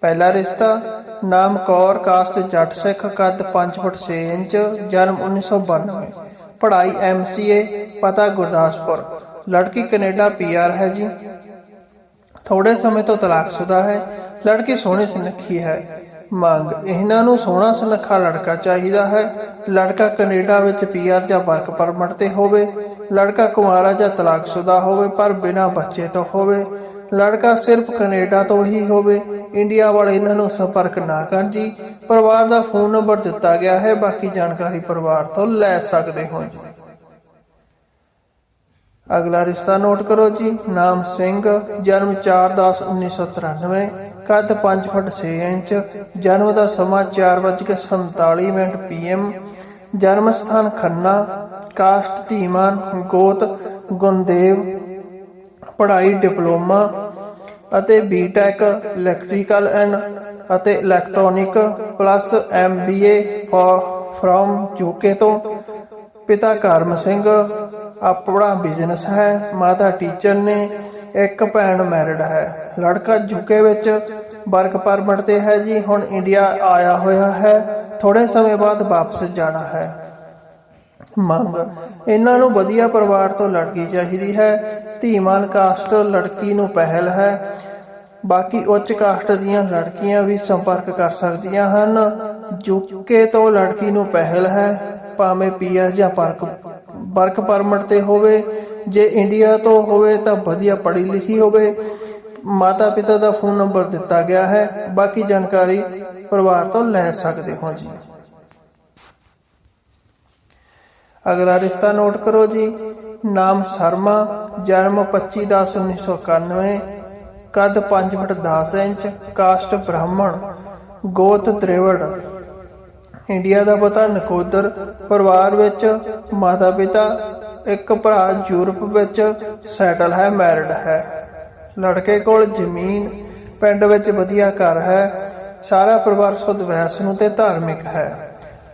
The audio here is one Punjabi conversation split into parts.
ਪਹਿਲਾ ਰਿਸ਼ਤਾ ਨਾਮ ਕੌਰ ਕਾਸਟ ਜੱਟ ਸਿੱਖ ਕੱਦ 5 ਫੁੱਟ 6 ਇੰਚ, ਜਨਮ 1992 ਪੜ੍ਹਾਈ ਐਮਸੀਏ ਪਤਾ ਗੁਰਦਾਸਪੁਰ। ਲੜਕੀ ਕੈਨੇਡਾ ਪੀਆਰ ਹੈ ਜੀ। ਥੋੜੇ ਸਮੇਂ ਤੋਂ ਤਲਾਕਸ਼ੁਦਾ ਹੈ। ਲੜਕੀ ਸੋਹਣੀ ਸੁਨੱਖੀ ਹੈ। ਮੰਗ, ਇਹਨਾਂ ਨੂੰ ਸੋਹਣਾ ਸੁਨੱਖਾ ਲੜਕਾ ਚਾਹੀਦਾ ਹੈ। ਲੜਕਾ ਕੈਨੇਡਾ ਵਿੱਚ ਪੀਆਰ ਜਾਂ ਵਰਕ ਪਰਮਿਟ ਤੇ ਹੋਵੇ। ਲੜਕਾ ਕੁਮਾਰਾ ਜਾਂ ਤਲਾਕਸ਼ੁਦਾ ਹੋਵੇ, ਪਰ ਬਿਨਾਂ ਬੱਚੇ ਤੋਂ ਹੋਵੇ। ਲੜਕਾ ਸਿਰਫ ਕੈਨੇਡਾ ਤੋਂ ਹੀ ਹੋਵੇ, ਇੰਡੀਆ ਵਾਲੇ ਇਹਨਾਂ ਨੂੰ ਸੰਪਰਕ ਨਾ ਕਰਨ ਜੀ। ਪਰਿਵਾਰ ਦਾ ਫੋਨ ਨੰਬਰ ਦਿੱਤਾ ਗਿਆ ਹੈ, ਬਾਕੀ ਜਾਣਕਾਰੀ ਪਰਿਵਾਰ ਤੋਂ ਲੈ ਸਕਦੇ ਹੋ ਜੀ। ਅਗਲਾ ਰਿਸ਼ਤਾ ਨੋਟ ਕਰੋ ਜੀ, ਨਾਮ ਸਿੰਘ, ਜਨਮ 4/10/1993 ਕੱਦ 5 ਫੁੱਟ 6 ਇੰਚ, ਜਨਮ ਦਾ ਸਮਾਂ 4:47 ਮਿੰਟ ਪੀਐਮ ਜਨਮ ਸਥਾਨ ਖੰਨਾ ਕਾਸਟ ਧੀਮਾਨ, ਗੋਤ ਗੁੰਦੇਵ ਪੜ੍ਹਾਈ, ਡਿਪਲੋਮਾ ਅਤੇ ਬੀਟੈਕ ਇਲੈਕਟ੍ਰੀਕਲ ਐਂਡ ਅਤੇ electronic plus MBA from UK ਤੋਂ। ਪਿਤਾ ਕਰਮ ਸਿੰਘ, ਆਪਣਾ ਬਿਜ਼ਨਸ ਹੈ, ਮਾਤਾ ਟੀਚਰ ਨੇ, ਇੱਕ ਭੈਣ ਮੈਰਿਡ ਹੈ। ਲੜਕਾ ਯੂਕੇ ਵਿੱਚ ਵਰਕ ਪਰਮਿਟ ਤੇ ਹੈ ਜੀ, ਹੁਣ ਇੰਡੀਆ ਆਇਆ ਹੋਇਆ ਹੈ। ਥੋੜੇ ਸਮੇਂ ਬਾਅਦ ਵਾਪਸ ਜਾਣਾ ਹੈ। ਮੰਗ, ਇਹਨਾਂ ਨੂੰ ਵਧੀਆ ਪਰਿਵਾਰ ਤੋਂ ਲੜਕੀ ਚਾਹੀਦੀ ਹੈ। ਧੀਮਾਨ ਕਾਸਟ ਲੜਕੀ ਨੂੰ ਪਹਿਲ ਹੈ। ਬਾਕੀ ਉੱਚ ਕਾਸਟ ਦੀਆਂ ਲੜਕੀਆਂ ਵੀ ਸੰਪਰਕ ਕਰ ਸਕਦੀਆਂ ਹਨ। ਯੂਕੇ ਤੋਂ ਲੜਕੀ ਨੂੰ ਪਹਿਲ ਹੈ, ਭਾਵੇਂ ਪੀਆਰ ਜਾਂ ਪਰਕ ਵਰਕ ਪਰਮਿਟ ਤੇ ਹੋਵੇ। ਜੇ ਇੰਡੀਆ ਤੋਂ ਹੋਵੇ ਤਾਂ ਵਧੀਆ ਪੜ੍ਹੀ ਲਿਖੀ ਹੋਵੇ। ਮਾਤਾ ਪਿਤਾ ਦਾ ਫੋਨ ਨੰਬਰ ਦਿੱਤਾ ਗਿਆ ਹੈ। ਬਾਕੀ ਜਾਣਕਾਰੀ ਪਰਿਵਾਰ ਤੋਂ ਲੈ ਸਕਦੇ ਹੋ ਜੀ। ਅਗਲਾ ਰਿਸ਼ਤਾ ਨੋਟ ਕਰੋ ਜੀ। ਨਾਮ ਸ਼ਰਮਾ, ਜਨਮ 25/10/1991 ਕੱਦ 5 ਫੁੱਟ 10 ਇੰਚ, ਕਾਸਟ ਬ੍ਰਾਹਮਣ, ਗੋਤ ਤ੍ਰਿਵੜ। ਇੰਡੀਆ ਦਾ ਪਤਾ ਨਕੋਦਰ, ਪਰਿਵਾਰ ਵਿੱਚ ਮਾਤਾ ਪਿਤਾ, ਇੱਕ ਭਰਾ ਯੂਰਪ ਵਿੱਚ ਸੈਟਲ ਹੈ, ਮੈਰਿਡ ਹੈ। ਲੜਕੇ ਕੋਲ ਜ਼ਮੀਨ, ਪਿੰਡ ਵਿੱਚ ਵਧੀਆ ਘਰ ਹੈ, ਸਾਰਾ ਪਰਿਵਾਰ ਸੁਧ ਵੈਸ ਨੂੰ ਤੇ ਧਾਰਮਿਕ ਹੈ।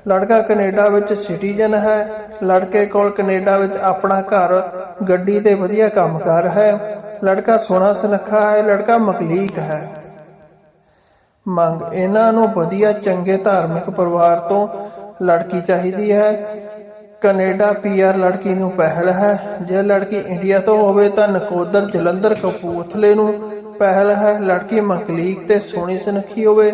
ਲੜਕਾ ਕੈਨੇਡਾ ਵਿੱਚ ਸਿਟੀਜ਼ਨ ਹੈ। ਲੜਕੇ ਕੋਲ ਕੈਨੇਡਾ ਵਿੱਚ ਆਪਣਾ ਘਰ, ਗੱਡੀ ਤੇ ਵਧੀਆ ਕੰਮਕਾਰ ਹੈ। ਲੜਕਾ ਸੋਹਣਾ ਸੁਨੱਖਾ ਹੈ, ਲੜਕਾ ਮਕਲੀਕ ਹੈ। ਮੰਗ, ਇਹਨਾਂ ਨੂੰ ਵਧੀਆ ਚੰਗੇ ਧਾਰਮਿਕ ਪਰਿਵਾਰ ਤੋਂ ਲੜਕੀ ਚਾਹੀਦੀ ਹੈ। ਕੈਨੇਡਾ ਪੀਆਰ ਲੜਕੀ ਨੂੰ ਪਹਿਲ ਹੈ। ਜੇ ਲੜਕੀ ਇੰਡੀਆ ਤੋਂ ਹੋਵੇ ਤਾਂ ਨਕੋਦਰ ਜਲੰਧਰ ਕਪੂਰਥਲੇ ਨੂੰ ਪਹਿਲ ਹੈ। ਲੜਕੀ ਮਕਲੀਕ ਤੇ ਸੋਹਣੀ ਸੁਨੱਖੀ ਹੋਵੇ।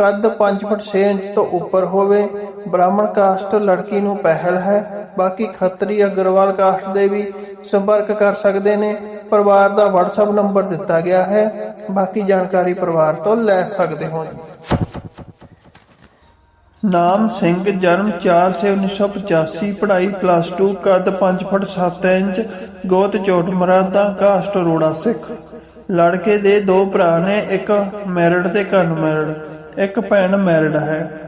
ਕੱਦ 5 ਫੁੱਟ 6 ਇੰਚ ਤੋਂ ਉੱਪਰ ਹੋਵੇ, ਬ੍ਰਾਹਮਣ ਕਾਸਟ ਲੜਕੀ ਨੂੰ ਪਹਿਲ ਹੈ। ਬਾਕੀ ਖੱਤਰੀ ਅਗਰਵਾਲ ਕਾਸਟ ਦੇ ਵੀ ਸੰਪਰਕ ਕਰ ਸਕਦੇ ਨੇ। ਪਰਿਵਾਰ ਦਾ WhatsApp ਨੰਬਰ ਦਿੱਤਾ ਗਿਆ ਹੈ। ਬਾਕੀ ਜਾਣਕਾਰੀ ਪਰਿਵਾਰ ਤੋਂ ਲੈ ਸਕਦੇ ਹੋ ਨਾਮ ਸਿੰਘ, ਜਨਮ 4 ਸੇ 1985 ਪੜ੍ਹਾਈ ਪਲੱਸ 2 ਕੱਦ 5 ਫੁੱਟ 7 ਇੰਚ, ਗੋਤ ਚੋਟ ਮਰਾਦਾ, ਕਾਸਟ ਰੋੜਾ ਸਿੱਖ। ਲੜਕੇ ਦੇ ਦੋ ਭਰਾ ਨੇ, ਇੱਕ ਮੈਰਿਡ ਤੇ ਕਨ ਮੈਰਿਡ ਇੱਕ ਭੈਣ ਮੈਰਿਡ ਹੈ।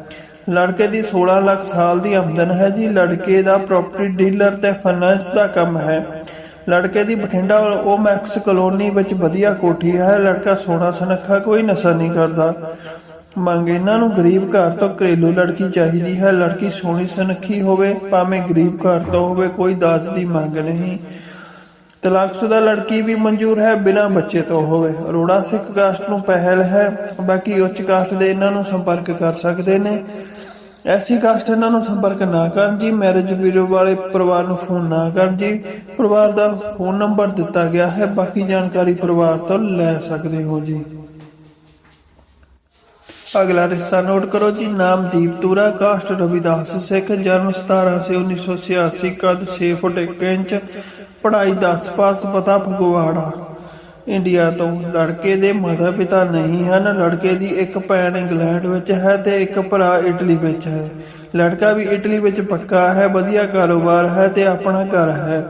ਲੜਕੇ ਦੀ 16 ਲੱਖ ਸਾਲ ਦੀ ਆਮਦਨ ਹੈ ਜੀ। ਲੜਕੇ ਦਾ ਪ੍ਰਾਪਰਟੀ ਡੀਲਰ ਤੇ ਫਾਈਨਾਂਸ ਦਾ ਕੰਮ ਹੈ। ਲੜਕੇ ਦੀ ਬਠਿੰਡਾ ਉਹ ਮੈਕਸ ਕਲੋਨੀ ਵਿੱਚ ਵਧੀਆ ਕੋਠੀ ਹੈ। ਲੜਕਾ ਸੋਹਣਾ ਸੁਨੱਖਾ, ਕੋਈ ਨਸ਼ਾ ਨਹੀਂ ਕਰਦਾ। ਮੰਗ ਇਹਨਾਂ ਨੂੰ ਗਰੀਬ ਘਰ ਤੋਂ ਘਰੇਲੂ ਲੜਕੀ ਚਾਹੀਦੀ ਹੈ। ਲੜਕੀ ਸੋਹਣੀ ਸੁਨੱਖੀ ਹੋਵੇ, ਭਾਵੇਂ ਗਰੀਬ ਘਰ ਤੋਂ ਹੋਵੇ, ਕੋਈ ਦਾਜ ਦੀ ਮੰਗ ਨਹੀਂ। ਤਲਾਕਸ਼ੁਦਾ ਲੜਕੀ ਵੀ ਮਨਜ਼ੂਰ ਹੈ, ਬਿਨਾਂ ਬੱਚੇ ਤੋਂ ਹੋਵੇ। ਅਰੋੜਾ ਸਿੱਖ ਕਾਸਟ ਨੂੰ ਪਹਿਲ ਹੈ, ਬਾਕੀ ਉੱਚ ਕਾਸਟ ਦੇ ਇਹਨਾਂ ਨੂੰ ਸੰਪਰਕ ਕਰ ਸਕਦੇ ਨੇ। ਐਸੀ ਕਾਸਟ ਇਹਨਾਂ ਨੂੰ ਸੰਪਰਕ ਨਾ ਕਰਨ ਜੀ, ਮੈਰਿਜ ਬਿਊਰੋ ਵਾਲੇ ਪਰਿਵਾਰ ਨੂੰ ਫੋਨ ਨਾ ਕਰਨ ਜੀ। ਪਰਿਵਾਰ ਦਾ ਫੋਨ ਨੰਬਰ ਦਿੱਤਾ ਗਿਆ ਹੈ, ਬਾਕੀ ਜਾਣਕਾਰੀ ਪਰਿਵਾਰ ਤੋਂ ਲੈ ਸਕਦੇ ਹੋ ਜੀ। ਅਗਲਾ ਰਿਸ਼ਤਾ ਨੋਟ ਕਰੋ ਜੀ, ਨਾਮ ਦੀਪਤੂਰਾ ਕਾਸਟ ਰਵਿਦਾਸ ਸਿੱਖ, ਜਨਮ 17 ਸੇ 1986 ਕੱਦ 6 ਫੁੱਟ 1 ਇੰਚ ਪੜ੍ਹਾਈ 10 ਪਾਸ ਪਤਾ ਫਗਵਾੜਾ। ਇੰਡੀਆ ਤੋਂ ਲੜਕੇ ਦੇ ਮਾਤਾ ਪਿਤਾ ਨਹੀਂ ਹਨ। ਲੜਕੇ ਦੀ ਇੱਕ ਭੈਣ ਇੰਗਲੈਂਡ ਵਿੱਚ ਹੈ ਤੇ ਇੱਕ ਭਰਾ ਇਟਲੀ ਵਿੱਚ ਹੈ। ਲੜਕਾ ਵੀ ਇਟਲੀ ਵਿੱਚ ਪੱਕਾ ਹੈ, ਵਧੀਆ ਕਾਰੋਬਾਰ ਹੈ ਤੇ ਆਪਣਾ ਘਰ ਹੈ।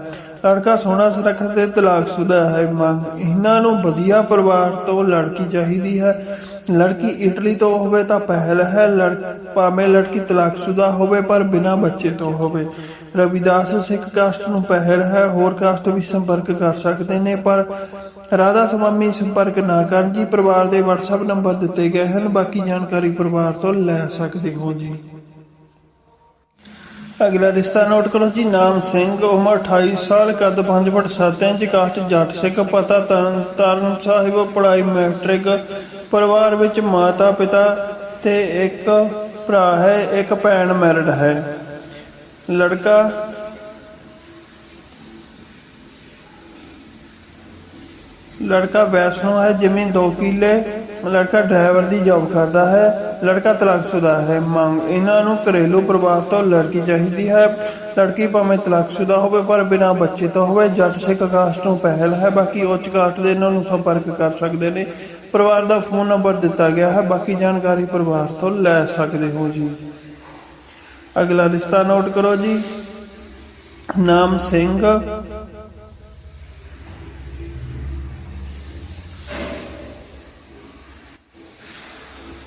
ਲੜਕਾ ਸੋਹਣਾ ਸੁਰੱਖਿਅਤ ਤੇ ਤਲਾਕਸ਼ੁਦਾ ਹੈ। ਮੰਗ, ਇਹਨਾਂ ਨੂੰ ਵਧੀਆ ਪਰਿਵਾਰ ਤੋਂ ਲੜਕੀ ਚਾਹੀਦੀ ਹੈ। ਲੜਕੀ ਇਟਲੀ ਤੋਂ ਹੋਵੇ ਤਾਂ ਪਹਿਲ ਹੈ। ਲੜ, ਭਾਵੇਂ ਲੜਕੀ ਤਲਾਕਸ਼ੁਦਾ ਹੋਵੇ ਪਰ ਬਿਨਾਂ ਬੱਚੇ ਤੋਂ ਹੋਵੇ। ਰਵਿਦਾਸ ਸਿੱਖ ਕਾਸਟ ਨੂੰ ਪਹਿਲ ਹੈ, ਹੋਰ ਕਾਸਟ ਵੀ ਸੰਪਰਕ ਕਰ ਸਕਦੇ ਨੇ, ਪਰ ਰਾਧਾ ਸਵਾਮੀ ਸੰਪਰਕ ਨਾ ਕਰਨ ਜੀ, ਪਰਿਵਾਰ ਦੇ WhatsApp ਨੰਬਰ ਦਿੱਤੇ ਗਏ ਹਨ, ਬਾਕੀ ਜਾਣਕਾਰੀ ਪਰਿਵਾਰ ਤੋਂ ਲੈ ਸਕਦੇ ਹੋ ਜੀ। ਅਗਲਾ ਰਿਸ਼ਤਾ ਨੋਟ ਕਰੋ ਜੀ, ਨਾਮ ਸਿੰਘ, ਉਮਰ 28 ਸਾਲ, ਕੱਦ 5 foot 7 inch, caste Jatt Sikh, ਪਤਾ ਤਰਨ ਤਰਨ ਸਾਹਿਬ, ਪੜ੍ਹਾਈ ਮੈਟ੍ਰਿਕ, ਪਰਿਵਾਰ ਵਿੱਚ ਮਾਤਾ ਪਿਤਾ ਤੇ ਇੱਕ ਭਰਾ ਹੈ, ਇੱਕ ਭੈਣ ਮੈਰਿਡ ਹੈ। ਲੜਕਾ ਲੜਕਾ ਵੈਸ਼ਨੋ ਹੈ ਜ਼ਮੀਨ 2 ਕਿੱਲੇ। ਲੜਕਾ ਡਰਾਈਵਰ ਦੀ ਜੌਬ ਕਰਦਾ ਹੈ, ਲੜਕਾ ਤਲਾਕਸ਼ੁਦਾ ਹੈ। ਮੰਗ, ਇਹਨਾਂ ਨੂੰ ਘਰੇਲੂ ਪਰਿਵਾਰ ਤੋਂ ਲੜਕੀ ਚਾਹੀਦੀ ਹੈ। ਲੜਕੀ ਭਾਵੇਂ ਤਲਾਕਸ਼ੁਦਾ ਹੋਵੇ, ਪਰ ਬਿਨਾਂ ਬੱਚੇ ਤੋਂ ਹੋਵੇ, ਜੱਟ ਸਿੱਖ ਕਾਸਟ ਨੂੰ ਪਹਿਲ ਹੈ। ਬਾਕੀ ਉੱਚ ਕਾਸਟ ਦੇ ਇਹਨਾਂ ਨੂੰ ਸੰਪਰਕ ਕਰ ਸਕਦੇ ਨੇ। ਪਰਿਵਾਰ ਦਾ ਫੋਨ ਨੰਬਰ ਦਿੱਤਾ ਗਿਆ ਹੈ। ਬਾਕੀ ਜਾਣਕਾਰੀ ਪਰਿਵਾਰ ਤੋਂ ਲੈ ਸਕਦੇ ਹੋ ਜੀ। ਅਗਲਾ ਰਿਸ਼ਤਾ ਨੋਟ ਕਰੋ ਜੀ। ਨਾਮ ਸਿੰਘ।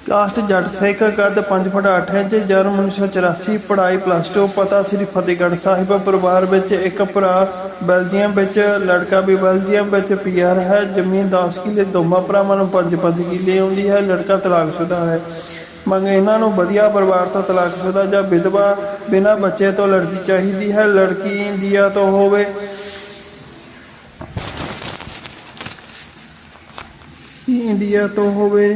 ਕਾਸਟ ਜੱਟ ਸਿੱਖ ਕੱਦ 5 ਫੁੱਟ 8 ਇੰਚ, ਜਨਮ 1984 ਪੜ੍ਹਾਈ ਪਲੱਸ 2 ਪਤਾ ਸ੍ਰੀ ਫਤਿਹਗੜ੍ਹ ਸਾਹਿਬ ਪਰਿਵਾਰ ਵਿੱਚ ਇੱਕ ਭਰਾ, ਬੈਲਜੀਅਮ ਵਿੱਚ ਲੜਕਾ ਵੀ ਬੈਲਜੀਅਮ ਵਿੱਚ ਪੀਆਰ ਹੈ, ਜ਼ਮੀਨ 10 ਕਿੱਲੇ, ਦੋਵਾਂ ਭਰਾਵਾਂ ਨੂੰ 5-5 ਕਿੱਲੇ ਆਉਂਦੀ ਹੈ, ਲੜਕਾ ਤਲਾਕਸ਼ੁਦਾ ਹੈ। ਮੰਗ ਇਹਨਾਂ ਨੂੰ ਵਧੀਆ ਪਰਿਵਾਰ ਤੋਂ ਤਲਾਕ ਤਲਾਕਸ਼ੁਦਾ ਜਾਂ ਵਿਧਵਾ ਬਿਨਾਂ ਬੱਚੇ ਤੋਂ ਲੜਕੀ ਚਾਹੀਦੀ ਹੈ, ਲੜਕੀ ਇੰਡੀਆ ਤੋਂ ਹੋਵੇ। ਇੰਡੀਆ ਤੋਂ ਹੋਵੇ?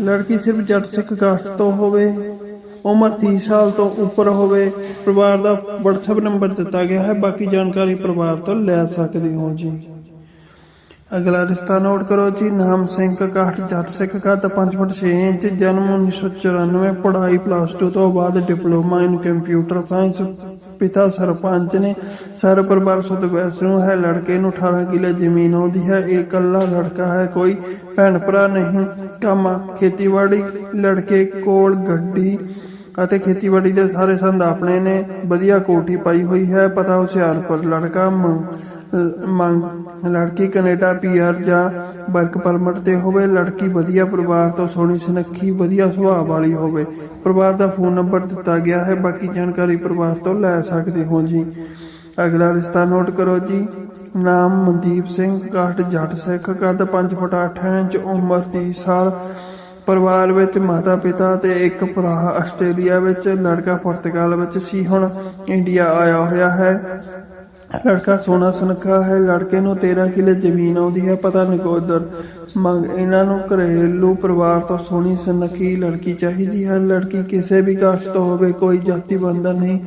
ਲੜਕੀ ਸਿਰਫ ਜੱਟ ਸਿੱਖ ਕਾਸਟ ਤੋਂ ਹੋਵੇ, ਉਮਰ 30 ਸਾਲ ਤੋਂ ਉੱਪਰ ਹੋਵੇ, ਪਰਿਵਾਰ ਦਾ WhatsApp ਨੰਬਰ ਦਿੱਤਾ ਗਿਆ ਹੈ, ਬਾਕੀ ਜਾਣਕਾਰੀ ਪਰਿਵਾਰ ਤੋਂ ਲੈ ਸਕਦੇ ਹੋ ਜੀ। ਅਗਲਾ ਰਿਸ਼ਤਾ ਨੋਟ ਕਰੋ ਜੀ, ਨਾਮ ਸਿੰਘ ਕਾਠ ਜੱਟ ਸਿੱਖ ਕੱਦ 5 ਫੁੱਟ 6 ਇੰਚ, ਜਨਮ 1994 ਪੜ੍ਹਾਈ ਪਲੱਸ 2 ਤੋਂ ਬਾਅਦ ਡਿਪਲੋਮਾ ਇਨ ਕੰਪਿਊਟਰ ਸਾਇੰਸ ਪਿਤਾ ਸਰਪੰਚ ਨੇ ਸਰ ਪਰਿਵਾਰ ਸੁਧ ਵੈਸਨੂੰ ਹੈ ਲੜਕੇ ਨੂੰ 18 ਕਿੱਲੇ ਜ਼ਮੀਨ ਆਉਂਦੀ ਹੈ, ਇਹ ਇਕੱਲਾ ਲੜਕਾ ਹੈ, ਕੋਈ ਭੈਣ ਭਰਾ ਨਹੀਂ। ਕੰਮ ਖੇਤੀਬਾੜੀ, ਲੜਕੇ ਕੋਲ ਗੱਡੀ ਅਤੇ ਖੇਤੀਬਾੜੀ ਦੇ ਸਾਰੇ ਸੰਦ ਆਪਣੇ ਨੇ। ਵਧੀਆ ਕੋਠੀ ਪਾਈ ਹੋਈ ਹੈ, ਪਤਾ ਹੁਸ਼ਿਆਰਪੁਰ ਲੜਕਾ ਮੰਗ। ਮੰਗ ਲੜਕੀ ਕੈਨੇਡਾ, ਪੀਆਰ ਜਾਂ ਵਰਕ ਪਰਮਿਟ ਤੇ ਹੋਵੇ, ਲੜਕੀ ਵਧੀਆ ਪਰਿਵਾਰ ਤੋਂ ਸੋਹਣੀ ਸੁਨੱਖੀ, ਵਧੀਆ ਸੁਭਾਅ ਵਾਲੀ ਹੋਵੇ। ਪਰਿਵਾਰ ਦਾ ਫੋਨ ਨੰਬਰ ਦਿੱਤਾ ਗਿਆ ਹੈ, ਬਾਕੀ ਜਾਣਕਾਰੀ ਪਰਿਵਾਰ ਤੋਂ ਲੈ ਸਕਦੇ ਹੋ ਜੀ। ਅਗਲਾ ਰਿਸ਼ਤਾ ਨੋਟ ਕਰੋ ਜੀ। ਨਾਮ ਮਨਦੀਪ ਸਿੰਘ ਕਾਸਟ ਜੱਟ ਸਿੱਖ, ਕੱਦ 5 ਫੁੱਟ 8 ਇੰਚ, ਉਮਰ 30 ਸਾਲ। ਪਰਿਵਾਰ ਵਿੱਚ ਮਾਤਾ ਪਿਤਾ ਤੇ ਇੱਕ ਭਰਾ ਆਸਟ੍ਰੇਲੀਆ ਵਿੱਚ, ਲੜਕਾ ਪੁਰਤਗਾਲ ਵਿੱਚ ਸੀ, ਹੁਣ ਇੰਡੀਆ ਆਇਆ ਹੋਇਆ ਹੈ। ਲੜਕਾ ਸੋਨਾ ਸੁਨੱਖਾ ਹੈ, ਲੜਕੇ ਨੂੰ 13 ਕਿੱਲੇ ਜ਼ਮੀਨ ਆਉਂਦੀ ਹੈ, ਪਤਾ ਨਕੋਦਰ ਮੰਗ ਇਹਨਾਂ ਨੂੰ ਘਰੇਲੂ ਪਰਿਵਾਰ ਤੋਂ ਸੋਹਣੀ ਸੁਨੱਖੀ ਲੜਕੀ ਚਾਹੀਦੀ ਹੈ। ਲੜਕੀ ਕਿਸੇ ਵੀ ਕਾਸਟ ਤੋਂ ਹੋਵੇ, ਕੋਈ ਜਾਤੀ ਬੰਧਨ ਨਹੀਂ।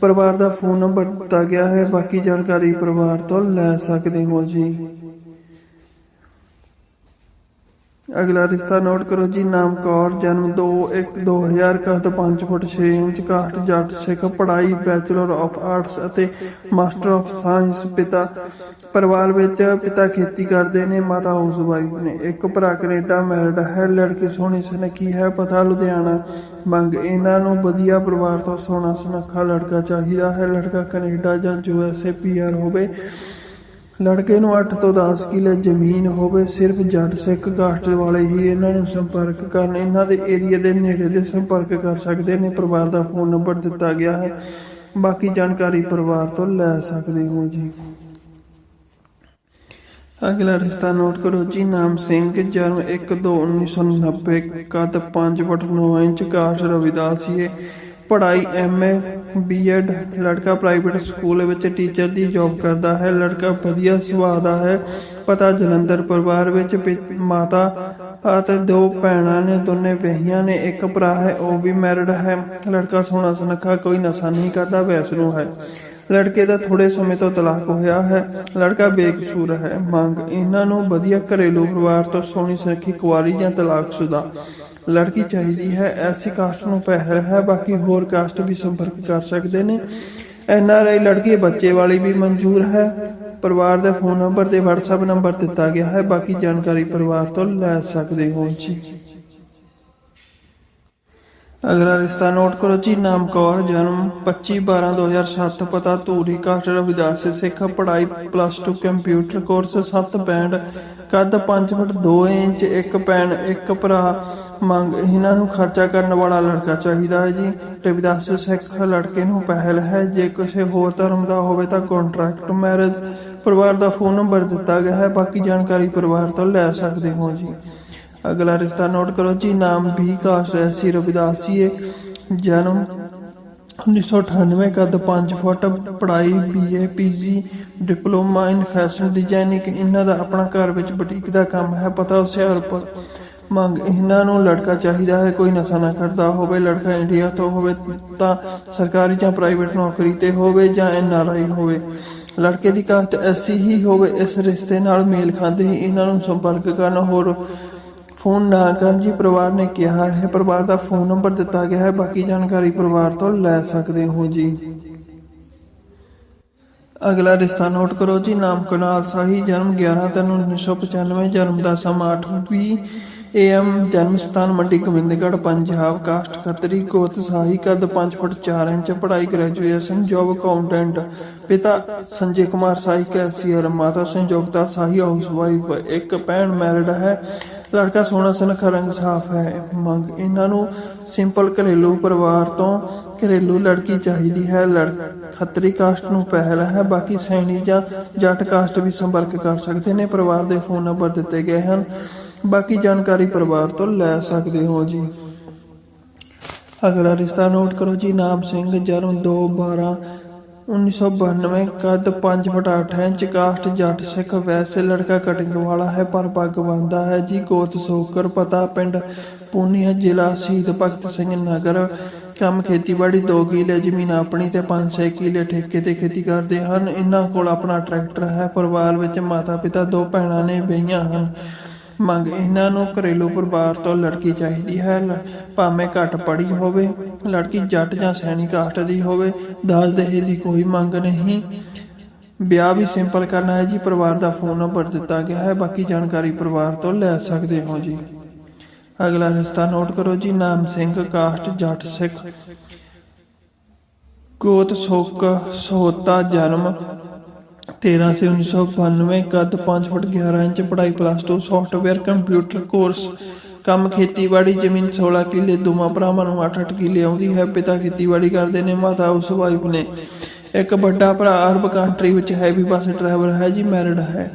ਪਰਿਵਾਰ ਦਾ ਫੋਨ ਨੰਬਰ ਦਿੱਤਾ ਗਿਆ ਹੈ, ਬਾਕੀ ਜਾਣਕਾਰੀ ਪਰਿਵਾਰ ਤੋਂ ਲੈ ਸਕਦੇ ਹੋ ਜੀ। ਅਗਲਾ ਰਿਸ਼ਤਾ ਨੋਟ ਕਰੋ ਜੀ, ਨਾਮ ਕੌਰ, ਜਨਮ 2 1 2000 ਕੱਦ 5 ਫੁੱਟ 6 ਇੰਚ ਕਾਸਟ ਜੱਟ ਸਿੱਖ, ਪੜ੍ਹਾਈ ਬੈਚਲਰ ਆਫ ਆਰਟਸ ਅਤੇ ਮਾਸਟਰ ਆਫ ਸਾਇੰਸ ਪਿਤਾ, ਪਰਿਵਾਰ ਵਿੱਚ ਪਿਤਾ ਖੇਤੀ ਕਰਦੇ ਨੇ, ਮਾਤਾ ਹਾਊਸਵਾਈਫ ਨੇ। ਇੱਕ ਭਰਾ ਕੈਨੇਡਾ, ਮੈਰਿਡ ਹੈ, ਲੜਕੀ ਸੋਹਣੀ ਸੁਨੱਖੀ ਹੈ, ਪਤਾ ਲੁਧਿਆਣਾ ਮੰਗ ਇਹਨਾਂ ਨੂੰ ਵਧੀਆ ਪਰਿਵਾਰ ਤੋਂ ਸੋਹਣਾ ਸੁਨੱਖਾ ਲੜਕਾ ਚਾਹੀਦਾ ਹੈ। ਲੜਕਾ ਕੈਨੇਡਾ ਜਾਂ ਯੂਐਸਏ ਪੀਆਰ ਹੋਵੇ ਲੜਕੇ ਨੂੰ 8 ਤੋਂ 10 ਕਿੱਲੇ ਜ਼ਮੀਨ ਹੋਵੇ, ਸਿਰਫ ਜੱਟ ਸਿੱਖ ਕਾਸਟ ਵਾਲੇ ਹੀ ਇਹਨਾਂ ਨੂੰ ਸੰਪਰਕ ਕਰਨ, ਇਹਨਾਂ ਦੇ ਏਰੀਆ ਦੇ ਨੇੜੇ ਦੇ ਸੰਪਰਕ ਕਰ ਸਕਦੇ ਨੇ, ਪਰਿਵਾਰ ਦਾ ਫੋਨ ਨੰਬਰ ਦਿੱਤਾ ਗਿਆ ਹੈ। ਬਾਕੀ ਜਾਣਕਾਰੀ ਪਰਿਵਾਰ ਤੋਂ ਲੈ ਸਕਦੇ ਹੋ ਜੀ। ਅਗਲਾ ਰਿਸ਼ਤਾ ਨੋਟ ਕਰੋ ਜੀ, ਨਾਮ ਸਿੰਘ, ਜਨਮ 1/2/1990 ਕੱਦ 5 ਫੁੱਟ 9 ਇੰਚ, ਕਾਸ਼ ਰਵਿਦਾਸੀਏ ਪੜ੍ਹਾਈ ਐਮਏ ਬੀਐਡ, ਲੜਕਾ ਪ੍ਰਾਈਵੇਟ ਸਕੂਲ ਵਿੱਚ ਟੀਚਰ ਦੀ ਜੌਬ ਕਰਦਾ ਹੈ, ਲੜਕਾ ਵਧੀਆ ਸੁਭਾਅ ਦਾ ਹੈ। ਪਤਾ ਜਲੰਧਰ ਪਰਿਵਾਰ ਵਿੱਚ ਪਿ- ਮਾਤਾ ਅਤੇ ਦੋ ਭੈਣਾਂ ਨੇ, ਦੋਨੇ ਵਿਆਹੀਆਂ ਨੇ, ਇੱਕ ਭਰਾ ਹੈ, ਉਹ ਵੀ ਮੈਰਿਡ ਹੈ। ਲੜਕਾ ਸੋਹਣਾ ਸੁਨੱਖਾ, ਕੋਈ ਨਸ਼ਾ ਨਹੀਂ ਕਰਦਾ, ਵੈਸਨੂੰ ਹੈ। ਲੜਕੇ ਦਾ ਥੋੜੇ ਸਮੇਂ ਤੋਂ ਤਲਾਕ ਹੋਇਆ ਹੈ। ਲੜਕਾ ਬੇਕਸੂਰ ਹੈ। ਮੰਗ, ਇਹਨਾਂ ਨੂੰ ਵਧੀਆ ਘਰੇਲੂ ਪਰਿਵਾਰ ਤੋਂ ਸੋਹਣੀ ਸੁਨੱਖੀ ਕੁਆਰੀ ਜਾਂ ਤਲਾਕਸ਼ੁਦਾ ਲੜਕੀ ਚਾਹੀਦੀ ਹੈ। ਐਸੀ ਕਾਸਟ ਨੂੰ ਪਹਿਲ ਹੈ। ਬਾਕੀ ਹੋਰ ਕਾਸਟ ਵੀ ਸੰਪਰਕ ਕਰ ਸਕਦੇ ਨੇ। ਐਨ ਆਰ ਆਈ ਲੜਕੀ ਬੱਚੇ ਵਾਲੀ ਵੀ ਮਨਜ਼ੂਰ ਹੈ। ਪਰਿਵਾਰ ਦਾ ਫੋਨ ਨੰਬਰ ਤੇ WhatsApp ਨੰਬਰ ਦਿੱਤਾ ਗਿਆ ਹੈ। ਬਾਕੀ ਜਾਣਕਾਰੀ ਪਰਿਵਾਰ ਤੋਂ ਲੈ ਸਕਦੇ ਹੋ ਜੀ। ਅਗਲਾ ਰਿਸ਼ਤਾ ਨੋਟ ਕਰੋ ਜੀ, ਨਾਮ ਕੌਰ, ਜਨਮ 25/12/2007 ਪਤਾ ਧੂਰੀ ਕਾਸਟ ਰਵਿਦਾਸ ਸਿੱਖ, ਪੜ੍ਹਾਈ ਪਲੱਸ 2 ਕੰਪਿਊਟਰ ਕੋਰਸ 7 ਬੈਂਡ ਕੱਦ 5 ਫੁੱਟ 2 ਇੰਚ, ਇੱਕ ਪੈਣ ਇੱਕ ਭਰਾ, ਮੰਗ, ਇਹਨਾਂ ਨੂੰ ਖਰਚਾ ਕਰਨ ਵਾਲਾ ਲੜਕਾ ਚਾਹੀਦਾ ਹੈ ਜੀ। ਰਵਿਦਾਸ ਸਿੱਖ ਲੜਕੇ ਨੂੰ ਪਹਿਲ ਹੈ, ਜੇ ਕਿਸੇ ਹੋਰ ਧਰਮ ਦਾ ਹੋਵੇ ਤਾਂ ਕੰਟਰੈਕਟ ਮੈਰਿਜ ਪਰਿਵਾਰ ਦਾ ਫੋਨ ਨੰਬਰ ਦਿੱਤਾ ਗਿਆ ਹੈ, ਬਾਕੀ ਜਾਣਕਾਰੀ ਪਰਿਵਾਰ ਤੋਂ ਲੈ ਸਕਦੇ ਹੋ ਜੀ। ਅਗਲਾ ਰਿਸ਼ਤਾ ਨੋਟ ਕਰੋ ਜੀ, ਨਾਮ ਵੀ ਕਾਸ਼ ਐਸੀ ਰਵਿਦਾਸ ਜੀ ਜਨਮ 1998 ਕੱਦ 5 ਫੁੱਟ, ਪੜ੍ਹਾਈ BA, PG, diploma in fashion designing ਇਹਨਾਂ ਦਾ ਆਪਣਾ ਘਰ ਵਿੱਚ ਬੁਟੀਕ ਦਾ ਕੰਮ ਹੈ, ਪਤਾ ਹੁਸ਼ਿਆਰਪੁਰ ਮੰਗ, ਇਹਨਾਂ ਨੂੰ ਲੜਕਾ ਚਾਹੀਦਾ ਹੈ, ਕੋਈ ਨਸ਼ਾ ਨਾ ਕਰਦਾ ਹੋਵੇ, ਲੜਕਾ ਇੰਡੀਆ ਤੋਂ ਹੋਵੇ ਤਾਂ ਸਰਕਾਰੀ ਜਾਂ ਪ੍ਰਾਈਵੇਟ ਨੌਕਰੀ ਤੇ ਹੋਵੇ ਜਾਂ ਐਨਆਰਆਈ ਹੋਵੇ। ਲੜਕੇ ਦੀ ਕਾਸਟ ਐਸੀ ਹੀ ਹੋਵੇ, ਇਸ ਰਿਸ਼ਤੇ ਨਾਲ ਮੇਲ ਖਾਂਦੇ ਹੀ ਇਹਨਾਂ ਨੂੰ ਸੰਪਰਕ ਕਰਨ ਹੋਰ ਫੋਨ ਨਾ ਕਰਨ ਜੀ, ਪਰਿਵਾਰ ਨੇ ਕਿਹਾ ਹੈ, ਪਰਿਵਾਰ ਦਾ ਫੋਨ ਨੰਬਰ ਦਿੱਤਾ ਗਿਆ ਹੈ, ਬਾਕੀ ਜਾਣਕਾਰੀ ਪਰਿਵਾਰ ਤੋਂ ਲੈ ਸਕਦੇ ਹੋ ਜੀ। ਅਗਲਾ ਰਿਸ਼ਤਾ ਨੋਟ ਕਰੋ ਜੀ, ਨਾਮ ਕੁਨਾਲ ਸਾਹੀ, ਜਨਮ 11 ਤਿੰਨ 1995 ਜਨਮ ਦਾ ਸਮਾਂ 8:20 ਏਐਮ ਜਨਮ ਸਥਾਨ ਮੰਡੀ, ਗੋਬਿੰਦਗੜ੍ਹ, ਪੰਜਾਬ, ਕਾਸਟ ਖੱਤਰੀ ਗੋਤ ਸਾਹੀ, ਕੱਦ 5 ਫੁੱਟ 4 ਇੰਚ, ਪੜ੍ਹਾਈ ਗ੍ਰੈਜੂਏਸ਼ਨ, ਜੋਬ ਅਕਾਊਂਟੈਂਟ, ਪਿਤਾ ਸੰਜੇ ਕੁਮਾਰ ਸਾਹੀ, ਕੈਸੀਅਰ, ਮਾਤਾ ਸੰਜੋਗਤਾ ਸਾਹੀ ਹਾਊਸਵਾਈਫ ਇੱਕ ਭੈਣ ਮੈਰਿਡ ਹੈ ਲੜਕਾ ਸੋਹਣਾ ਸੁਨੱਖਾ ਰੰਗ ਸਾਫ਼ ਹੈ। ਮੰਗ, ਇਹਨਾਂ ਨੂੰ ਸਿੰਪਲ ਘਰੇਲੂ ਪਰਿਵਾਰ ਤੋਂ ਘਰੇਲੂ ਲੜਕੀ ਚਾਹੀਦੀ ਹੈ। ਖੱਤਰੀ ਕਾਸਟ ਨੂੰ ਪਹਿਲ ਹੈ। ਬਾਕੀ ਸੈਣੀ ਜਾਂ ਜੱਟ ਕਾਸਟ ਵੀ ਸੰਪਰਕ ਕਰ ਸਕਦੇ ਨੇ। ਪਰਿਵਾਰ ਦੇ ਫੋਨ ਨੰਬਰ ਦਿੱਤੇ ਗਏ ਹਨ। ਬਾਕੀ ਜਾਣਕਾਰੀ ਪਰਿਵਾਰ ਤੋਂ ਲੈ ਸਕਦੇ ਹੋ ਜੀ। ਅਗਲਾ ਰਿਸ਼ਤਾ ਨੋਟ ਕਰੋ ਜੀ। ਨਾਮ ਸਿੰਘ, ਜਨਮ 2 12 1992 ਕੱਦ 5 ਫੁੱਟ 8 ਇੰਚ ਕਾਸਟ ਜੱਟ ਸਿੱਖ ਵੈਸੇ ਲੜਕਾ ਕਟਿੰਗ ਵਾਲਾ ਹੈ, ਪਰ ਪੱਗ ਬੰਦਾ ਹੈ, ਜੀ ਗੋਤ ਸੋਕਰ ਪਤਾ ਪਿੰਡ ਪੂਨੀਆ ਜ਼ਿਲ੍ਹਾ ਸ਼ਹੀਦ ਭਗਤ ਸਿੰਘ ਨਗਰ। ਕੰਮ ਖੇਤੀਬਾੜੀ 2 ਕਿੱਲੇ ਜ਼ਮੀਨ ਆਪਣੀ ਤੇ 5-6 ਕਿੱਲੇ ਠੇਕੇ ਤੇ ਖੇਤੀ ਕਰਦੇ ਹਨ। ਇਹਨਾਂ ਕੋਲ ਆਪਣਾ ਟਰੈਕਟਰ ਹੈ, ਪਰਿਵਾਰ ਵਿੱਚ ਮਾਤਾ ਪਿਤਾ ਦੋ ਭੈਣਾਂ ਨੇ, ਵਿਆਹੀਆਂ ਹਨ। ਮੰਗ ਇਹਨਾਂ ਨੂੰ ਘਰੇਲੂ ਪਰਿਵਾਰ ਤੋਂ ਲੜਕੀ ਚਾਹੀਦੀ ਹੈ। ਭਾਵੇਂ ਘੱਟ ਪੜ੍ਹੀ ਹੋਵੇ, ਲੜਕੀ ਜੱਟ ਜਾਂ ਸੈਣੀ ਕਾਸਟ ਦੀ ਹੋਵੇ, ਦਾਜ ਦਹੇਜ ਦੀ ਕੋਈ ਮੰਗ ਨਹੀਂ। ਵਿਆਹ ਵੀ ਸਿੰਪਲ ਕਰਨਾ ਹੈ ਜੀ, ਪਰਿਵਾਰ ਦਾ ਫੋਨ ਨੰਬਰ ਦਿੱਤਾ ਗਿਆ ਹੈ, ਬਾਕੀ ਜਾਣਕਾਰੀ ਪਰਿਵਾਰ ਤੋਂ ਲੈ ਸਕਦੇ ਹੋ ਜੀ। ਅਗਲਾ ਰਿਸ਼ਤਾ ਨੋਟ ਕਰੋ ਜੀ, ਨਾਮ ਸਿੰਘ, ਕਾਸਟ, ਜੱਟ ਸਿੱਖ। ਗੋਤ, ਸੋਕ, ਸੋਤਾ, ਜਨਮ 13 ਸੇ 1992 ਕੱਦ 5 ਫੁੱਟ 11 ਇੰਚ ਪੜ੍ਹਾਈ ਪਲੱਸ 2 ਸੌਫਟਵੇਅਰ ਕੰਪਿਊਟਰ ਕੋਰਸ ਕੰਮ ਖੇਤੀਬਾੜੀ, ਜ਼ਮੀਨ 16 ਕਿੱਲੇ, ਦੋਵਾਂ ਭਰਾਵਾਂ ਨੂੰ 8-8 ਕਿੱਲੇ ਆਉਂਦੀ ਹੈ। ਪਿਤਾ ਖੇਤੀਬਾੜੀ ਕਰਦੇ ਨੇ, ਮਾਤਾ ਉਸ ਵਾਈਫ ਨੇ। ਇੱਕ ਵੱਡਾ ਭਰਾ ਅਰਬ ਕੰਟਰੀ ਵਿੱਚ ਹੈਵੀ ਬੱਸ ਡਰਾਈਵਰ ਹੈ, ਜੀ ਮੈਰਿਡ ਹੈ।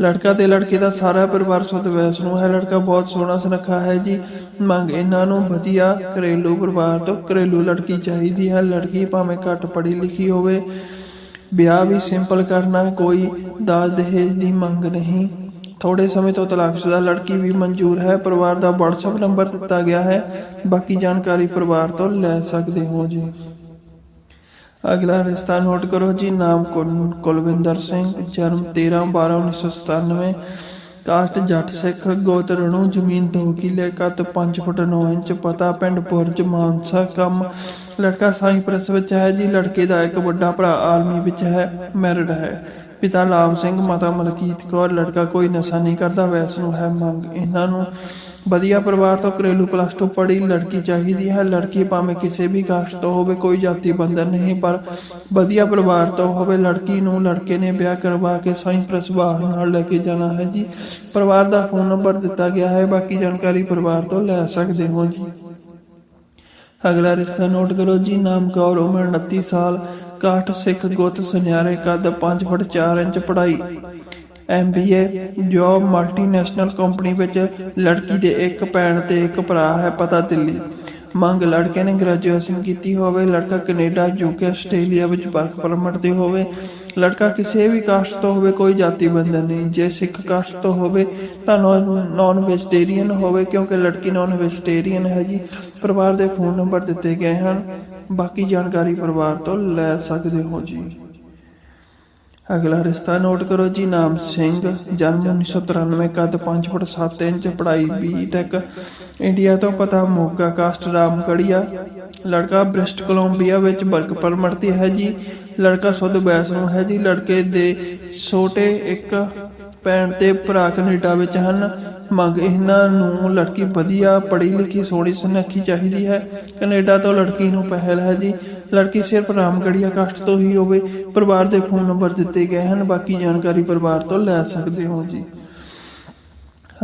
ਲੜਕਾ ਤੇ ਲੜਕੀ ਦਾ ਸਾਰਾ ਪਰਿਵਾਰ ਸੁਧ ਵੈਸ਼ਨੂ ਹੈ। ਲੜਕਾ ਬਹੁਤ ਸੋਹਣਾ, ਸੁਨੱਖਾ ਹੈ ਜੀ। ਮੰਗ ਇਹਨਾਂ ਨੂੰ ਵਧੀਆ ਘਰੇਲੂ ਪਰਿਵਾਰ ਤੋਂ ਘਰੇਲੂ ਲੜਕੀ ਚਾਹੀਦੀ ਹੈ। ਲੜਕੀ ਭਾਵੇਂ ਘੱਟ ਪੜ੍ਹੀ ਲਿਖੀ ਹੋਵੇ ਵਿਆਹ ਵੀ ਸਿੰਪਲ ਕਰਨਾ, ਕੋਈ ਦਾਜ ਦਹੇਜ ਦੀ ਮੰਗ ਨਹੀਂ। ਥੋੜੇ ਸਮੇਂ ਤੋਂ ਤਲਾਕਸ਼ੁਦਾ ਲੜਕੀ ਵੀ ਮਨਜ਼ੂਰ ਹੈ, ਪਰਿਵਾਰ ਦਾ WhatsApp ਨੰਬਰ ਦਿੱਤਾ ਗਿਆ ਹੈ। ਬਾਕੀ ਜਾਣਕਾਰੀ ਪਰਿਵਾਰ ਤੋਂ ਲੈ ਸਕਦੇ ਹੋ ਜੀ। ਅਗਲਾ ਰਿਸ਼ਤਾ ਨੋਟ ਕਰੋ ਜੀ, ਨਾਮ ਕੁਲ- ਕੁਲਵਿੰਦਰ ਸਿੰਘ, ਜਨਮ 13 12 1997 ਕਾਸਟ ਜੱਟ ਸਿੱਖ ਗੋਤ ਰਣੂ ਜ਼ਮੀਨ 2 ਕਿੱਲੇ ਕੱਦ 5 ਫੁੱਟ 9 ਇੰਚ ਪਤਾ ਪਿੰਡ ਬੁਰਜ ਮਾਨਸਾ ਕੰਮ। ਲੜਕਾ ਸਾਈਪ੍ਰਸ ਵਿੱਚ ਹੈ ਜੀ, ਲੜਕੇ ਦਾ ਇੱਕ ਵੱਡਾ ਭਰਾ ਆਰਮੀ ਵਿੱਚ ਹੈ, ਮੈਰਿਡ ਹੈ। ਪਿਤਾ ਲਾਭ ਸਿੰਘ, ਮਾਤਾ ਮਲਕੀਤ ਕੌਰ, ਲੜਕਾ ਕੋਈ ਨਸ਼ਾ ਨਹੀਂ ਕਰਦਾ ਵੈਸ ਨੂੰ ਹੈ ਮੰਗ। ਇਹਨਾਂ ਨੂੰ ਵਧੀਆ ਪਰਿਵਾਰ ਤੋਂ ਘਰੇਲੂ ਪਲੱਸ 2 ਪੜ੍ਹੀ ਲੜਕੀ ਚਾਹੀਦੀ ਹੈ। ਲੜਕੀ ਭਾਵੇਂ ਕਿਸੇ ਵੀ ਕਾਸਟ ਤੋਂ ਹੋਵੇ, ਕੋਈ ਜਾਤੀ ਬੰਧਨ ਨਹੀਂ, ਪਰ ਵਧੀਆ ਪਰਿਵਾਰ ਤੋਂ ਹੋਵੇ। ਲੜਕੀ ਨੂੰ ਲੜਕੇ ਨੇ ਵਿਆਹ ਕਰਵਾ ਕੇ ਸਾਈਪ੍ਰਸ ਬਾਹਰ ਨਾਲ ਲੈ ਕੇ ਜਾਣਾ ਹੈ ਜੀ। ਪਰਿਵਾਰ ਦਾ ਫੋਨ ਨੰਬਰ ਦਿੱਤਾ ਗਿਆ ਹੈ। ਬਾਕੀ ਜਾਣਕਾਰੀ ਪਰਿਵਾਰ ਤੋਂ ਲੈ ਸਕਦੇ ਹੋ ਜੀ। ਅਗਲਾ ਰਿਸ਼ਤਾ ਨੋਟ ਕਰੋ ਜੀ। ਨਾਮ ਕੌਰ ਉਮਰ 29 ਸਾਲ ਕਾਸਟ ਸਿੱਖ ਗੁੱਤ, ਸੁਨਿਆਰੇ ਕੱਦ 5 ਫੁੱਟ 4 ਇੰਚ, ਪੜ੍ਹਾਈ ਐਮਬੀਏ ਜੋਬ ਮਲਟੀਨੈਸ਼ਨਲ ਕੰਪਨੀ ਵਿੱਚ ਲੜਕੀ ਦੇ ਇੱਕ ਭੈਣ ਤੇ ਇੱਕ ਭਰਾ ਹੈ, ਪਤਾ ਦਿੱਲੀ। ਮੰਗ ਲੜਕੇ ਨੇ ਗ੍ਰੈਜੂਏਸ਼ਨ ਕੀਤੀ ਹੋਵੇ, ਲੜਕਾ ਕੈਨੇਡਾ ਯੂਕੇ ਆਸਟ੍ਰੇਲੀਆ ਵਿੱਚ ਵਰਕ ਪਰਮਿਟ ਤੇ ਹੋਵੇ। ਲੜਕਾ ਕਿਸੇ ਵੀ ਕਾਸਟ ਤੋਂ ਹੋਵੇ, ਕੋਈ ਜਾਤੀ ਬੰਧਨ ਨਹੀਂ। ਜੇ ਸਿੱਖ ਕਾਸਟ ਤੋਂ ਹੋਵੇ, ਤਾਂ ਨਾਨ ਵੈਜੀਟੇਰੀਅਨ ਹੋਵੇ, ਕਿਉਂਕਿ ਲੜਕੀ ਨਾਨ ਵੈਜੀਟੇਰੀਅਨ ਹੈ ਜੀ। ਪਰਿਵਾਰ ਦੇ ਫੋਨ ਨੰਬਰ ਦਿੱਤੇ ਗਏ ਹਨ। ਬਾਕੀ ਜਾਣਕਾਰੀ ਪਰਿਵਾਰ ਤੋਂ ਲੈ ਸਕਦੇ ਹੋ ਜੀ। ਅਗਲਾ ਰਿਸ਼ਤਾ ਨੋਟ ਕਰੋ ਜੀ, ਨਾਮ ਸਿੰਘ, ਜਨਮ 1993 ਕੱਦ 5 ਫੁੱਟ 7 ਇੰਚ, ਪੜ੍ਹਾਈ ਬੀਟੈਕ ਇੰਡੀਆ ਤੋਂ ਪਤਾ ਮੋਗਾ ਕਾਸਟ ਰਾਮਗੜੀਆ। ਲੜਕਾ ਬ੍ਰਿਸਟ ਕੋਲੰਬੀਆ ਵਿੱਚ ਵਰਕ ਪਰਮਿਟ ਤੇ ਹੈ ਜੀ। ਲੜਕਾ ਸੁਧ ਬੈਸ ਨੂੰ ਹੈ ਜੀ, ਲੜਕੇ ਦੇ ਛੋਟੇ ਇੱਕ ਭੈਣ ਤੇ ਭਰਾ ਕੈਨੇਡਾ ਵਿੱਚ ਹਨ। ਮੰਗ ਇਹਨਾਂ ਨੂੰ ਲੜਕੀ ਵਧੀਆ ਪੜ੍ਹੀ ਲਿਖੀ, ਸੋਹਣੀ ਸੁਨੱਖੀ ਚਾਹੀਦੀ ਹੈ। ਕੈਨੇਡਾ ਤੋਂ ਲੜਕੀ ਨੂੰ ਪਹਿਲ ਹੈ ਜੀ। ਲੜਕੀ ਸਿਰਫ ਰਾਮਗੜੀਆ ਕਸ਼ਟ ਤੋਂ ਹੀ ਹੋਵੇ, ਪਰਿਵਾਰ ਦੇ ਫੋਨ ਨੰਬਰ ਦਿੱਤੇ ਗਏ ਹਨ। ਬਾਕੀ ਜਾਣਕਾਰੀ ਪਰਿਵਾਰ ਤੋਂ ਲੈ ਸਕਦੇ ਹੋ ਜੀ।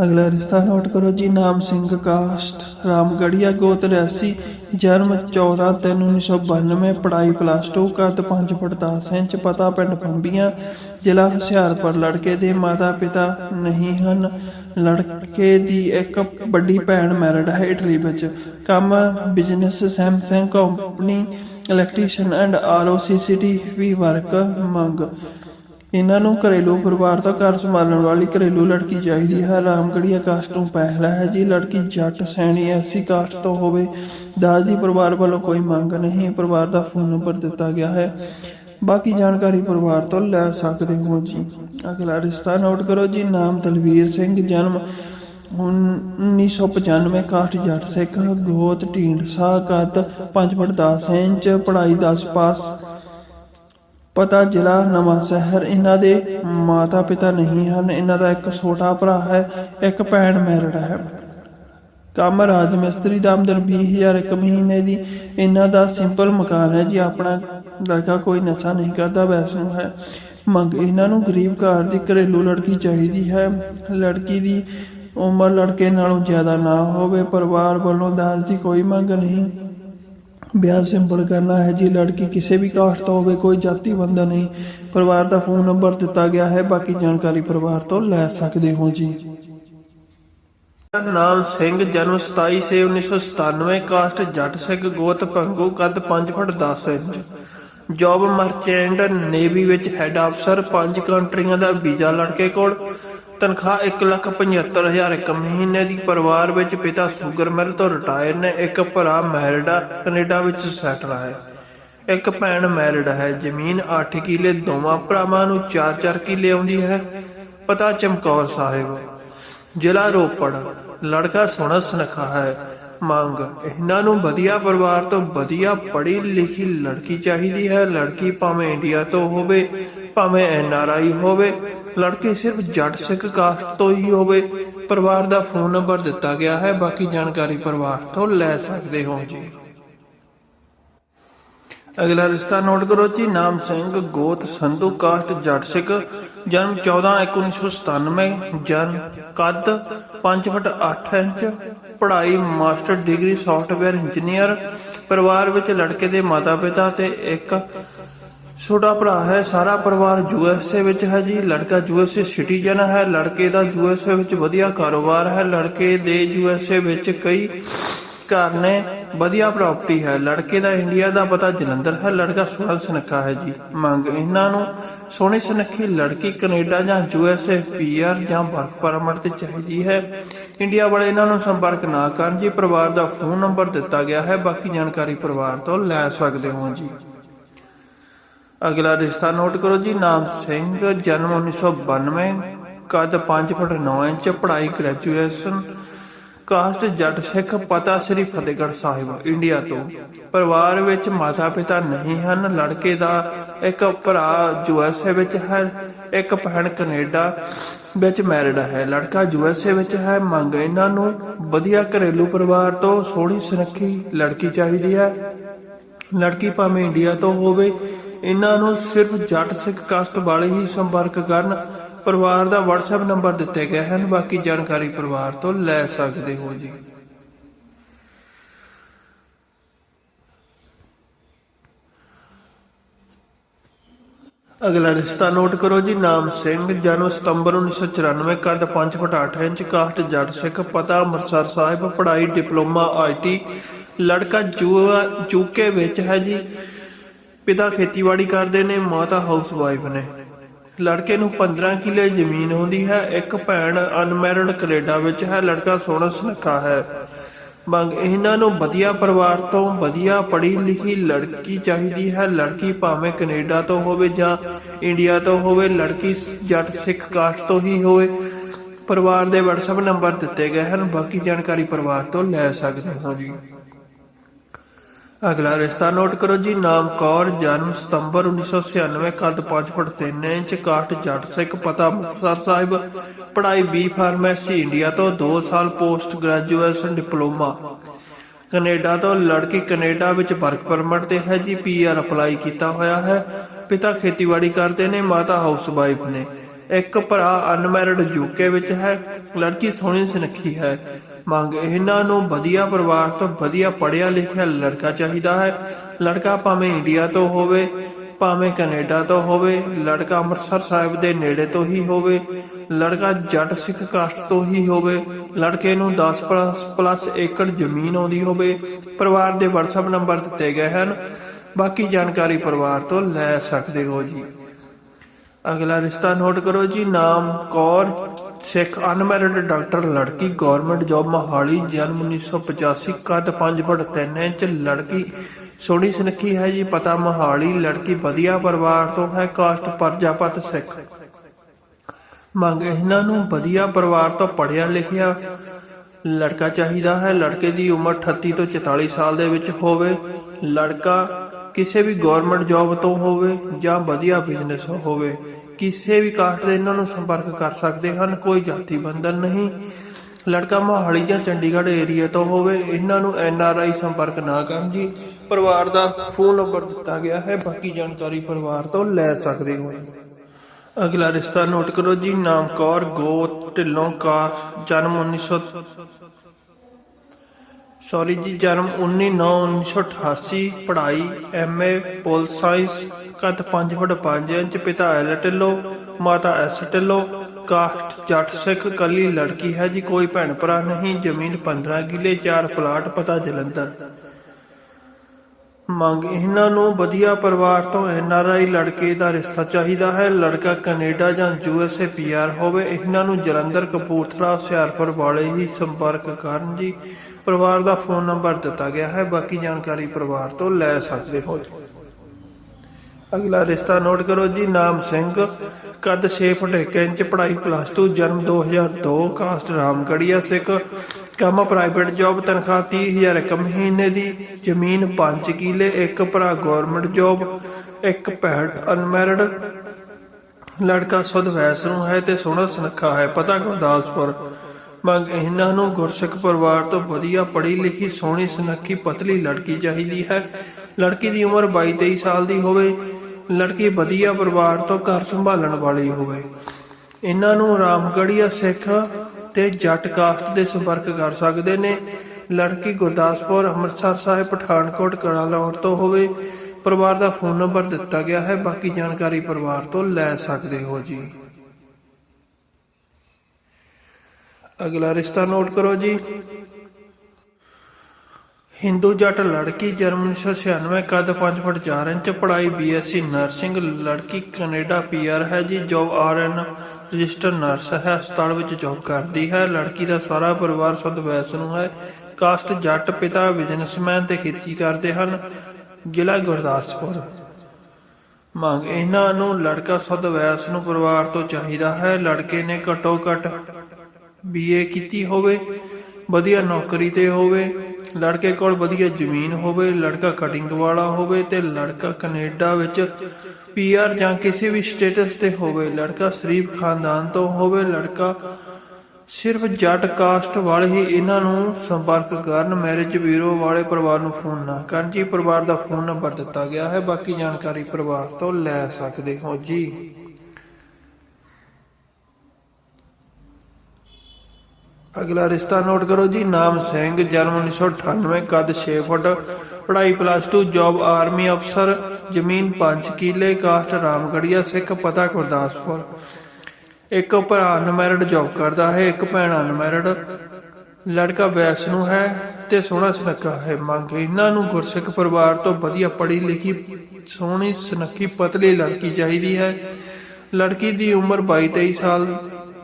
ਅਗਲਾ ਰਿਸ਼ਤਾ ਨੋਟ ਕਰੋ ਜੀ, ਨਾਮ ਸਿੰਘ ਕਾਸਟ ਰਾਮਗੜੀਆ ਗੋਤ ਰਿਆਸੀ, ਜਨਮ 14 ਤਿੰਨ 1992 ਪੜ੍ਹਾਈ ਪਲੱਸ 2 ਕੱਦ 5 ਫੁੱਟ 10 ਇੰਚ, ਪਤਾ ਪਿੰਡ ਪੰਬੀਆਂ ਜ਼ਿਲ੍ਹਾ ਹੁਸ਼ਿਆਰਪੁਰ, ਲੜਕੇ ਦੇ ਮਾਤਾ ਪਿਤਾ ਨਹੀਂ ਹਨ। ਲੜਕੇ ਦੀ ਇੱਕ ਵੱਡੀ ਭੈਣ ਮੈਰਿਡ ਹੈ ਇਟਲੀ ਵਿੱਚ। ਕੰਮ business Samsung company electrician and RO we work ਮੰਗ। ਇਹਨਾਂ ਨੂੰ ਘਰੇਲੂ ਪਰਿਵਾਰ ਤੋਂ ਘਰ ਸੰਭਾਲਣ ਵਾਲੀ ਘਰੇਲੂ ਲੜਕੀ ਚਾਹੀਦੀ ਹੈ। ਰਾਮਗੜੀਆ ਕਾਸਟ ਤੋਂ ਪਹਿਲਾ ਹੈ ਜੀ। ਲੜਕੀ ਜੱਟ, ਸੈਣੀ ਐਸੀ ਕਾਸਟ ਤੋਂ ਹੋਵੇ। ਦਾਜ ਦੀ ਪਰਿਵਾਰ ਵੱਲੋਂ ਕੋਈ ਮੰਗ ਨਹੀਂ। ਪਰਿਵਾਰ ਦਾ ਫੋਨ ਨੰਬਰ ਦਿੱਤਾ ਗਿਆ ਹੈ। ਬਾਕੀ ਜਾਣਕਾਰੀ ਪਰਿਵਾਰ ਤੋਂ ਲੈ ਸਕਦੇ ਹੋ ਜੀ। ਅਗਲਾ ਰਿਸ਼ਤਾ ਨੋਟ ਕਰੋ ਜੀ। ਨਾਮ ਦਲਵੀਰ ਸਿੰਘ, ਜਨਮ 1995 ਕਾਸਟ ਜੱਟ ਸਿੱਖ, ਗੋਤ, ਢੀਂਡਸਾ, ਕੱਦ 5 ਫੁੱਟ 10 ਇੰਚ, ਪੜ੍ਹਾਈ 10 ਪਾਸ ਪਤਾ ਜ਼ਿਲ੍ਹਾ ਨਵਾਂ ਸ਼ਹਿਰ ਇਹਨਾਂ ਦੇ ਮਾਤਾ ਪਿਤਾ ਨਹੀਂ ਹਨ। ਇਹਨਾਂ ਦਾ ਇੱਕ ਛੋਟਾ ਭਰਾ ਹੈ, ਇੱਕ ਭੈਣ ਮੈਰਿਡ ਹੈ। ਕੰਮ ਰਾਜ ਮਿਸਤਰੀ ਦਾ ਆਮਦਨ 20000 ਇੱਕ ਮਹੀਨੇ ਦੀ। ਇਹਨਾਂ ਦਾ ਸਿੰਪਲ ਮਕਾਨ ਹੈ ਜੀ, ਆਪਣਾ ਲੜਕਾ ਕੋਈ ਨਸ਼ਾ ਨਹੀਂ ਕਰਦਾ, ਵੈਸਨੂੰ ਹੈ। ਮੰਗ ਇਹਨਾਂ ਨੂੰ ਗਰੀਬ ਘਰ ਦੀ ਘਰੇਲੂ ਲੜਕੀ ਚਾਹੀਦੀ ਹੈ। ਲੜਕੀ ਦੀ ਉਮਰ ਲੜਕੇ ਨਾਲੋਂ ਜ਼ਿਆਦਾ ਨਾ ਹੋਵੇ, ਪਰਿਵਾਰ ਵੱਲੋਂ ਦਾਜ ਦੀ ਕੋਈ ਮੰਗ ਨਹੀਂ। ਵਿਆਹ ਸਿੰਪਲ ਕਰਨਾ ਹੈ ਜੀ, ਲੜਕੀ ਕਿਸੇ ਵੀ ਕਾਸਟ ਤੋਂ ਹੋਵੇ, ਕੋਈ ਜਾਤੀ ਬੰਦਾ ਨਹੀਂ। ਪਰਿਵਾਰ ਦਾ ਫੋਨ ਨੰਬਰ ਦਿੱਤਾ ਗਿਆ ਹੈ, ਬਾਕੀ ਜਾਣਕਾਰੀ ਪਰਿਵਾਰ ਤੋਂ ਲੈ ਸਕਦੇ ਹੋ ਜੀ। ਨਾਮ ਸਿੰਘ, ਜਨਮ 27 ਸੇ 1997 ਕਾਸਟ ਜੱਟ ਸਿੰਘ ਗੋਤ ਭੰਗੂ, ਕੱਦ 5 foot 10 inch. Job merchant navy ਵਿੱਚ ਹੈੱਡ ਅਫਸਰ ਪੰਜ ਕੰਟਰੀਆਂ ਦਾ ਵੀਜ਼ਾ ਲੜਕੇ ਕੋਲ। ਤਨਖਾਹ 175000 ਇੱਕ ਮਹੀਨੇ ਦੀ। ਪਰਿਵਾਰ ਵਿੱਚ ਪਿਤਾ ਸ਼ੂਗਰ ਮਿਲ ਤੋਂ ਰਿਟਾਇਰ ਨੇ। ਇੱਕ ਭਰਾ ਮੈਰਿਡਾ ਆ ਕੈਨੇਡਾ ਵਿੱਚ ਸੈਟਲ ਹੈ। ਇੱਕ ਭੈਣ ਮੈਰਿਡ ਹੈ। ਜ਼ਮੀਨ 8 ਕਿੱਲੇ, ਦੋਵਾਂ ਭਰਾਵਾਂ ਨੂੰ 4-4 ਕਿੱਲੇ ਆਉਂਦੀ ਹੈ। ਪਤਾ ਚਮਕੌਰ ਸਾਹਿਬ। ਜ਼ਿਲ੍ਹਾ ਰੋਪੜ। ਲੜਕਾ ਸੋਹਣਾ ਸੁਨੱਖਾ ਹੈ। ਮੰਗ। ਇਹਨਾਂ ਨੂੰ ਵਧੀਆ ਪਰਿਵਾਰ ਤੋਂ ਵਧੀਆ ਪੜ੍ਹੀ ਲਿਖੀ ਲੜਕੀ ਚਾਹੀਦੀ ਹੈ। ਲੜਕੀ ਭਾਵੇਂ ਇੰਡੀਆ ਤੋਂ ਹੋਵੇ, ਭਾਵੇਂ ਐਨ ਆਰ ਆਈ ਹੋਵੇ। ਲੜਕੀ ਸਿਰਫ ਜੱਟ ਸਿੱਖ ਕਾਸਟ ਤੋਂ ਹੀ ਹੋਵੇ। ਪਰਿਵਾਰ ਦਾ ਫੋਨ ਨੰਬਰ ਦਿੱਤਾ ਗਿਆ ਹੈ। ਬਾਕੀ ਜਾਣਕਾਰੀ ਪਰਿਵਾਰ ਤੋਂ ਲੈ ਸਕਦੇ ਹੋ ਜੀ। ਅਗਲਾ ਰਿਸ਼ਤਾ ਨੋਟ ਕਰੋ ਜੀ। ਨਾਮ ਸਿੰਘ, ਗੋਤ, ਸੰਧੂ, ਕਾਸਟ, ਜੱਟ ਸਿੱਖ। ਜਨਮ 14 1997 ਜਨ, ਕੱਦ 5 ਫੁੱਟ 8 ਇੰਚ। ਪੜ੍ਹਾਈ, ਮਾਸਟਰ ਡਿਗਰੀ ਸੌਫਟਵੇਅਰ ਇੰਜੀਨੀਅਰ ਪਰਿਵਾਰ ਵਿੱਚ ਲੜਕੇ ਦੇ ਮਾਤਾ-ਪਿਤਾ ਤੇ ਇੱਕ ਛੋਟਾ ਭਰਾ ਹੈ। ਸਾਰਾ ਪਰਿਵਾਰ ਯੂਐਸਏ ਵਿੱਚ ਹੈ ਜੀ। ਲੜਕਾ ਯੂਐਸਏ ਸਿਟੀਜ਼ਨ ਹੈ। ਲੜਕੇ ਦਾ ਯੂਐਸਏ ਵਿੱਚ ਵਧੀਆ ਕਾਰੋਬਾਰ ਹੈ। ਲੜਕੇ ਦੇ ਯੂਐਸਏ ਵਿੱਚ ਕਈ ਘਰ ਨੇ। ਵਧੀਆ ਪ੍ਰਾਪਰਟੀ ਹੈ। ਲੜਕੇ ਦਾ ਇੰਡੀਆ ਦਾ ਪਤਾ ਜਲੰਧਰ ਹੈ। ਲੜਕਾ ਸੋਹਣਾ ਸੁਨੱਖਾ ਹੈ ਜੀ। ਮੰਗ ਇਹਨਾਂ ਨੂੰ ਸੋਹਣੀ ਸੁਨੱਖੀ ਲੜਕੀ ਕੈਨੇਡਾ ਜਾਂ ਯੂਐਸਏ ਪੀਆਰ ਜਾਂ ਵਰਕ ਪਰਮਿਟ ਤੇ ਚਾਹੀਦੀ ਹੈ। ਇੰਡੀਆ ਵਾਲੇ ਇਹਨਾਂ ਨੂੰ ਸੰਪਰਕ ਨਾ ਕਰਨ ਜੀ। ਪਰਿਵਾਰ ਦਾ ਫੋਨ ਨੰਬਰ ਦਿੱਤਾ ਗਿਆ ਹੈ। ਬਾਕੀ ਜਾਣਕਾਰੀ ਪਰਿਵਾਰ ਤੋਂ ਲੈ ਸਕਦੇ ਹੋ ਜੀ। ਅਗਲਾ ਰਿਸ਼ਤਾ ਨੋਟ ਕਰੋ ਜੀ। ਨਾਮ ਸਿੰਘ, ਜਨਮ 1992 ਕੱਦ 5 ਫੁੱਟ 9 ਇੰਚ, ਪੜ੍ਹਾਈ ਗ੍ਰੈਜੂਏਸ਼ਨ ਕਾਸਟ ਜੱਟ ਸਿੱਖ ਪਤਾ ਸ੍ਰੀ ਫਤਿਹਗੜ੍ਹ ਸਾਹਿਬ, ਇੰਡੀਆ ਤੋਂ। ਪਰਿਵਾਰ ਵਿੱਚ ਮਾਤਾ ਪਿਤਾ ਨਹੀਂ ਹਨ, ਲੜਕੇ ਦਾ ਇੱਕ ਭਰਾ ਯੂਐਸਏ ਵਿੱਚ ਹੈ, ਇੱਕ ਭੈਣ ਕੈਨੇਡਾ ਵਿੱਚ ਮੈਰਿਡ ਹੈ। ਲੜਕਾ ਯੂਐਸਏ ਵਿੱਚ ਹੈ, ਮੰਗ ਇਹਨਾਂ ਨੂੰ ਵਧੀਆ ਘਰੇਲੂ ਪਰਿਵਾਰ ਤੋਂ ਸੋਹਣੀ ਸੁਨੱਖੀ ਲੜਕੀ ਚਾਹੀਦੀ ਹੈ। ਲੜਕੀ ਭਾਵੇਂ ਇੰਡੀਆ ਤੋਂ ਹੋਵੇ, ਇਹਨਾਂ ਨੂੰ ਸਿਰਫ ਜੱਟ ਸਿੱਖ ਕਾਸਟ ਵਾਲੇ ਹੀ ਸੰਪਰਕ ਕਰਨ ਪਰਿਵਾਰ ਦਾ WhatsApp ਨੰਬਰ ਦਿੱਤੇ ਗਏ ਹਨ, ਬਾਕੀ ਜਾਣਕਾਰੀ ਪਰਿਵਾਰ ਤੋਂ ਲੈ ਸਕਦੇ ਹੋ ਜੀ। ਅਗਲਾ ਰਿਸ਼ਤਾ ਨੋਟ ਕਰੋ ਜੀ, ਨਾਮ ਸਿੰਘ, ਜਨਮ ਸਤੰਬਰ 1994 ਕੱਦ 5 foot 8 inch, caste Jatt Sikh, ਪਤਾ ਅੰਮ੍ਰਿਤਸਰ ਸਾਹਿਬ, ਪੜ੍ਹਾਈ, ਡਿਪਲੋਮਾ ਆਈਟੀ ਲੜਕਾ ਯੂਕੇ ਵਿੱਚ ਹੈ ਜੀ। ਪਿਤਾ ਖੇਤੀਬਾੜੀ ਕਰਦੇ ਨੇ, ਮਾਤਾ ਹਾਊਸ ਵਾਈਫ ਨੇ। ਲੜਕੇ ਨੂੰ 15 ਕਿੱਲੇ ਜ਼ਮੀਨ ਹੁੰਦੀ ਹੈ, ਇੱਕ ਭੈਣ ਅਨਮੈਰਿਡ ਕੈਨੇਡਾ ਵਿੱਚ ਹੈ, ਲੜਕਾ ਸੋਹਣਾ ਸੁਨੱਖਾ ਹੈ। ਮੰਗ ਇਹਨਾਂ ਨੂੰ ਵਧੀਆ ਪਰਿਵਾਰ ਤੋਂ ਵਧੀਆ ਪੜ੍ਹੀ ਲਿਖੀ ਲੜਕੀ ਚਾਹੀਦੀ ਹੈ, ਲੜਕੀ ਭਾਵੇਂ ਕੈਨੇਡਾ ਤੋਂ ਹੋਵੇ ਜਾਂ ਇੰਡੀਆ ਤੋਂ ਹੋਵੇ, ਲੜਕੀ ਜੱਟ ਸਿੱਖ ਕਾਸਟ ਤੋਂ ਹੀ ਹੋਵੇ। ਪਰਿਵਾਰ ਦੇ WhatsApp ਨੰਬਰ ਦਿੱਤੇ ਗਏ ਹਨ, ਬਾਕੀ ਜਾਣਕਾਰੀ ਪਰਿਵਾਰ ਤੋਂ ਲੈ ਸਕਦੇ ਹੋ ਜੀ। ਅਗਲਾ ਰਿਸ਼ਤਾ ਨੋਟ ਕਰੋ ਜੀ, ਨਾਮ ਕੌਰ, ਜਨਮ ਸਤੰਬਰ 1996 ਕੱਦ 5 ਫੁੱਟ 3 ਇੰਚ ਕਾਟ ਜੱਟ ਸਿੱਖ, ਪਤਾ ਮੁਕਤਸਰ ਸਾਹਿਬ, ਪੜ੍ਹਾਈ ਬੀ ਫਾਰਮੇਸੀ ਇੰਡੀਆ ਤੋਂ 2 ਸਾਲ ਪੋਸਟ ਗ੍ਰੈਜੂਏਸ਼ਨ ਡਿਪਲੋਮਾ। ਕੈਨੇਡਾ ਤੋਂ ਲੜਕੀ ਕੈਨੇਡਾ ਵਿੱਚ ਵਰਕ ਪਰਮਿਟ ਤੇ ਹੈ ਜੀ ਪੀਆਰ ਅਪਲਾਈ ਕੀਤਾ ਹੋਇਆ ਹੈ। ਪਿਤਾ ਖੇਤੀਬਾੜੀ ਕਰਦੇ ਨੇ, ਮਾਤਾ ਹਾਊਸ ਵਾਈਫ ਨੇ। ਇੱਕ ਭਰਾ ਅਨਮੈਰਿਡ ਯੂਕੇ ਵਿੱਚ ਹੈ, ਲੜਕੀ ਸੋਹਣੀ ਸੁਨੱਖੀ ਹੈ। ਮੰਗ ਇਹਨਾਂ ਨੂੰ, ਵਧੀਆ ਪਰਿਵਾਰ ਤੋਂ ਵਧੀਆ ਪੜ੍ਹਿਆ ਲਿਖਿਆ ਲੜਕਾ ਚਾਹੀਦਾ ਹੈ। ਲੜਕਾ ਭਾਵੇਂ ਇੰਡੀਆ ਤੋਂ ਹੋਵੇ, ਭਾਵੇਂ ਕੈਨੇਡਾ ਤੋਂ ਹੋਵੇ, ਲੜਕਾ ਅੰਮ੍ਰਿਤਸਰ ਸਾਹਿਬ ਦੇ ਨੇੜੇ ਤੋਂ ਹੀ ਹੋਵੇ, ਲੜਕਾ ਜੱਟ ਸਿੱਖ ਕਾਸਟ ਤੋਂ ਹੀ ਹੋਵੇ, ਲੜਕੇ ਨੂੰ 10 ਪਲੱਸ ਪਲੱਸ ਏਕੜ ਜ਼ਮੀਨ ਆਉਂਦੀ ਹੋਵੇ, ਪਰਿਵਾਰ ਦੇ WhatsApp ਨੰਬਰ ਦਿੱਤੇ ਗਏ ਹਨ। ਬਾਕੀ ਜਾਣਕਾਰੀ ਪਰਿਵਾਰ ਤੋਂ ਲੈ ਸਕਦੇ ਹੋ ਜੀ। ਅਗਲਾ ਰਿਸ਼ਤਾ ਨੋਟ ਕਰੋ ਜੀ, ਨਾਮ ਕੌਰ ਸਿੱਖ ਅਨਮੈਰਿਡ ਡਾਕਟਰ ਲੜਕੀ ਗਵਰਨਮੈਂਟ ਜੌਬ ਮਹਾਲੀ, ਜਨਮ 1985 ਕੱਦ 5 ਫੁੱਟ 3 ਇੰਚ, ਲੜਕੀ ਸੋਹਣੀ ਸੁਨੱਖੀ ਹੈ ਜੀ, ਪਤਾ ਮਹਾਲੀ, ਲੜਕੀ ਵਧੀਆ ਪਰਿਵਾਰ ਤੋਂ ਹੈ, ਕਾਸਟ ਪਰਜਾਪਤ ਸਿੱਖ। ਮੰਗ ਇਹਨਾਂ ਨੂੰ ਵਧੀਆ ਪਰਿਵਾਰ ਤੋਂ ਪੜ੍ਹਿਆ ਲਿਖਿਆ ਲੜਕਾ ਚਾਹੀਦਾ ਹੈ, ਲੜਕੇ ਦੀ ਉਮਰ 38 ਤੋਂ 44 ਸਾਲ ਦੇ ਵਿੱਚ ਹੋਵੇ, ਲੜਕਾ ਕਿਸੇ ਵੀ ਗਵਰਨਮੈਂਟ ਜੌਬ ਤੋਂ ਹੋਵੇ ਜਾਂ ਵਧੀਆ ਬਿਜ਼ਨਸ ਹੋਵੇ ਕਿਸੇ ਵੀ ਕਾਸਟ ਦੇ ਇਹਨਾਂ ਨੂੰ ਸੰਪਰਕ ਕਰ ਸਕਦੇ ਹਨ, ਕੋਈ ਜਾਤੀ ਬੰਧਨ ਨਹੀਂ। ਲੜਕਾ ਮੋਹਾਲੀ ਜਾਂ ਚੰਡੀਗੜ੍ਹ ਏਰੀਆ ਤੋਂ ਹੋਵੇ, ਇਹਨਾਂ ਨੂੰ ਐਨ ਆਰ ਆਈ ਸੰਪਰਕ ਨਾ ਕਰਨ ਜੀ ਪਰਿਵਾਰ ਦਾ ਫੋਨ ਨੰਬਰ ਦਿੱਤਾ ਗਿਆ ਹੈ, ਬਾਕੀ ਜਾਣਕਾਰੀ ਪਰਿਵਾਰ ਤੋਂ ਲੈ ਸਕਦੇ ਹੋ। ਅਗਲਾ ਰਿਸ਼ਤਾ ਨੋਟ ਕਰੋ ਜੀ, ਨਾਮ ਕੌਰ ਗੋ ਢਿੱਲੋਂ ਕਾ ਜਨਮ 1900 ਸੌਰੀ ਜੀ, ਜਨਮ 19/9/1988 ਪੜ੍ਹਾਈ ਐਮਏ ਪੋਲ ਸਾਇੰਸ ਕੱਦ 5 ਫੁੱਟ 5 ਇੰਚ ਪਿਤਾ ਐਲ ਢਿੱਲੋਂ, ਮਾਤਾ ਐਸ ਢਿੱਲੋ, ਕਾਸਟ ਜੱਟ ਸਿੱਖ ਕੱਲੀ ਲੜਕੀ ਹੈ ਜੀ, ਕੋਈ ਭੈਣ ਭਰਾ ਨਹੀਂ, ਜ਼ਮੀਨ 15 ਕਿੱਲੇ, ਚਾਰ ਪਲਾਟ, ਪਤਾ ਜਲੰਧਰ। ਮੰਗ ਇਹਨਾਂ ਨੂੰ ਵਧੀਆ ਪਰਿਵਾਰ ਤੋਂ ਐਨ ਆਰ ਆਈ ਲੜਕੇ ਦਾ ਰਿਸ਼ਤਾ ਚਾਹੀਦਾ ਹੈ। ਲੜਕਾ ਕੈਨੇਡਾ ਜਾਂ U S A P R ਹੋਵੇ, ਇਹਨਾਂ ਨੂੰ ਜਲੰਧਰ, ਕਪੂਰਥਲਾ, ਹੁਸ਼ਿਆਰਪੁਰ ਵਾਲੇ ਹੀ ਸੰਪਰਕ ਕਰਨ ਜੀ। ਪਰਿਵਾਰ ਦਾ ਫੋਨ ਨੰਬਰ ਦਿੱਤਾ ਗਿਆ ਹੈ, ਬਾਕੀ ਜਾਣਕਾਰੀ ਪਰਿਵਾਰ ਤੋਂ ਲੈ ਸਕਦੇ ਹੋ ਅਗਲਾ ਰਿਸ਼ਤਾ ਨੋਟ ਕਰੋ ਜੀ, ਨਾਮ ਸਿੰਘ, ਕੱਦ 6 ਫੁੱਟ 1 ਇੰਚ, ਪੜ੍ਹਾਈ ਪਲੱਸ 2 ਜਨਮ 2002 ਕਾਸਟ ਰਾਮਗੜੀਆ ਸਿੱਖ, ਕੰਮ ਪ੍ਰਾਈਵੇਟ ਜੌਬ ਤਨਖਾਹ 30000 ਇੱਕ ਮਹੀਨੇ ਦੀ, ਜ਼ਮੀਨ 5 ਕਿੱਲੇ, ਇੱਕ ਭਰਾ ਗਵਰਨਮੈਂਟ ਜੌਬ ਇੱਕ ਭੈਣ ਅਨਮੈਰਿਡ ਲੜਕਾ ਸੁਧ ਵੈਸ ਨੂੰ ਹੈ ਤੇ ਸੋਹਣਾ ਸੁਨੱਖਾ ਹੈ, ਪਤਾ ਗੁਰਦਾਸਪੁਰ। ਮੰਗ ਇਹਨਾਂ ਨੂੰ ਗੁਰਸਿੱਖ ਪਰਿਵਾਰ ਤੋਂ ਵਧੀਆ ਪੜ੍ਹੀ ਲਿਖੀ, ਸੋਹਣੀ ਸੁਨੱਖੀ, ਪਤਲੀ ਲੜਕੀ ਚਾਹੀਦੀ ਹੈ। ਲੜਕੀ ਦੀ ਉਮਰ 22 23 ਸਾਲ ਦੀ ਹੋਵੇ, ਲੜਕੀ ਵਧੀਆ ਪਰਿਵਾਰ ਤੋਂ ਘਰ ਸੰਭਾਲਣ ਵਾਲੀ ਹੋਵੇ। ਇਹਨਾਂ ਨੂੰ ਰਾਮਗੜੀਆ ਸਿੱਖ ਤੇ ਜੱਟ ਕਾਸਟ ਦੇ ਸੰਪਰਕ ਕਰ ਸਕਦੇ ਨੇ। ਲੜਕੀ ਗੁਰਦਾਸਪੁਰ, ਅੰਮ੍ਰਿਤਸਰ ਸਾਹਿਬ, ਪਠਾਨਕੋਟ ਕੜਾਲਾਉਣ ਤੋਂ ਹੋਵੇ, ਪਰਿਵਾਰ ਦਾ ਫੋਨ ਨੰਬਰ ਦਿੱਤਾ ਗਿਆ ਹੈ। ਬਾਕੀ ਜਾਣਕਾਰੀ ਪਰਿਵਾਰ ਤੋਂ ਲੈ ਸਕਦੇ ਹੋ ਜੀ। ਅਗਲਾ ਰਿਸ਼ਤਾ ਨੋਟ ਕਰੋ ਜੀ। ਹਿੰਦੂ ਜੱਟ ਲੜਕੀ ਜਨਮ 1996 ਕੱਦ 5 ਫੁੱਟ 4 ਇੰਚ, ਪੜ੍ਹਾਈ ਬੀਐਸਸੀ ਨਰਸਿੰਗ, ਲੜਕੀ ਕੈਨੇਡਾ ਪੀਆਰ ਹੈ ਜੀ ਜੋਬ ਆਰਐਨ ਰਜਿਸਟਰ ਨਰਸ ਹੈ, ਹਸਪਤਾਲ ਵਿੱਚ ਜੋਬ ਕਰਦੀ ਹੈ, ਲੜਕੀ ਦਾ ਸਾਰਾ ਪਰਿਵਾਰ ਸੁਧ ਵੈਸ ਨੂੰ ਹੈ, ਕਾਸਟ ਜੱਟ ਪਿਤਾ ਬਿਜ਼ਨਸਮੈਨ ਤੇ ਖੇਤੀ ਕਰਦੇ ਹਨ, ਜ਼ਿਲ੍ਹਾ ਗੁਰਦਾਸਪੁਰ। ਮੰਗ, ਇਹਨਾਂ ਨੂੰ ਲੜਕਾ ਸੁਧ ਵੈਸ ਨੂੰ ਪਰਿਵਾਰ ਤੋਂ ਚਾਹੀਦਾ ਹੈ, ਲੜਕੇ ਨੇ ਘੱਟੋ ਘੱਟ ਬੀਏ ਕੀਤੀ ਹੋਵੇ, ਵਧੀਆ ਨੌਕਰੀ ਤੇ ਹੋਵੇ ਲੜਕੇ ਕੋਲ ਵਧੀਆ ਜ਼ਮੀਨ ਹੋਵੇ, ਲੜਕਾ ਕਟਿੰਗ ਵਾਲਾ ਹੋਵੇ ਤੇ ਲੜਕਾ ਕੈਨੇਡਾ ਵਿੱਚ ਪੀਆਰ ਜਾਂ ਕਿਸੇ ਵੀ ਸਟੇਟਸ ਤੇ ਹੋਵੇ, ਲੜਕਾ ਸ਼ਰੀਫ ਖਾਨਦਾਨ ਤੋਂ ਹੋਵੇ, ਲੜਕਾ ਸਿਰਫ ਜੱਟ ਕਾਸਟ ਵਾਲੇ ਹੀ ਇਹਨਾਂ ਨੂੰ ਸੰਪਰਕ ਕਰਨ ਮੈਰਿਜ ਬਿਊਰੋ ਵਾਲੇ ਪਰਿਵਾਰ ਨੂੰ ਫੋਨ ਨਾ ਕਰਨ। ਜੀ, ਪਰਿਵਾਰ ਦਾ ਫੋਨ ਨੰਬਰ ਦਿੱਤਾ ਗਿਆ ਹੈ, ਬਾਕੀ ਜਾਣਕਾਰੀ ਪਰਿਵਾਰ ਤੋਂ ਲੈ ਸਕਦੇ ਹੋ। ਜੀ। ਅਗਲਾ ਰਿਸ਼ਤਾ ਨੋਟ ਕਰੋ ਜੀ, ਨਾਮ ਸਿੰਘ, ਜਨਮ 1998 ਕੱਦ 6 ਫੁੱਟ, ਪੜ੍ਹਾਈ ਪਲੱਸ 2 ਜੌਬ ਆਰਮੀ ਅਫਸਰ ਜ਼ਮੀਨ 5 ਕਿੱਲੇ ਕਾਸਟ ਰਾਮਗੜੀਆ ਸਿੱਖ, ਪਤਾ ਗੁਰਦਾਸਪੁਰ। ਇੱਕ ਭਰਾ ਅਨਮੈਰਿਡ ਜੌਬ ਕਰਦਾ ਹੈ, ਇੱਕ ਭੈਣ ਅਨਮੈਰਿਡ ਲੜਕਾ ਵੈਸ਼ਨੂੰ ਹੈ ਤੇ ਸੋਹਣਾ ਸੁਨੱਖਾ ਹੈ। ਮੰਗ ਇਹਨਾਂ ਨੂੰ ਗੁਰਸਿੱਖ ਪਰਿਵਾਰ ਤੋਂ ਵਧੀਆ ਪੜ੍ਹੀ ਲਿਖੀ, ਸੋਹਣੀ ਸੁਨੱਖੀ, ਪਤਲੀ ਲੜਕੀ ਚਾਹੀਦੀ ਹੈ। ਲੜਕੀ ਦੀ ਉਮਰ 22 23 ਸਾਲ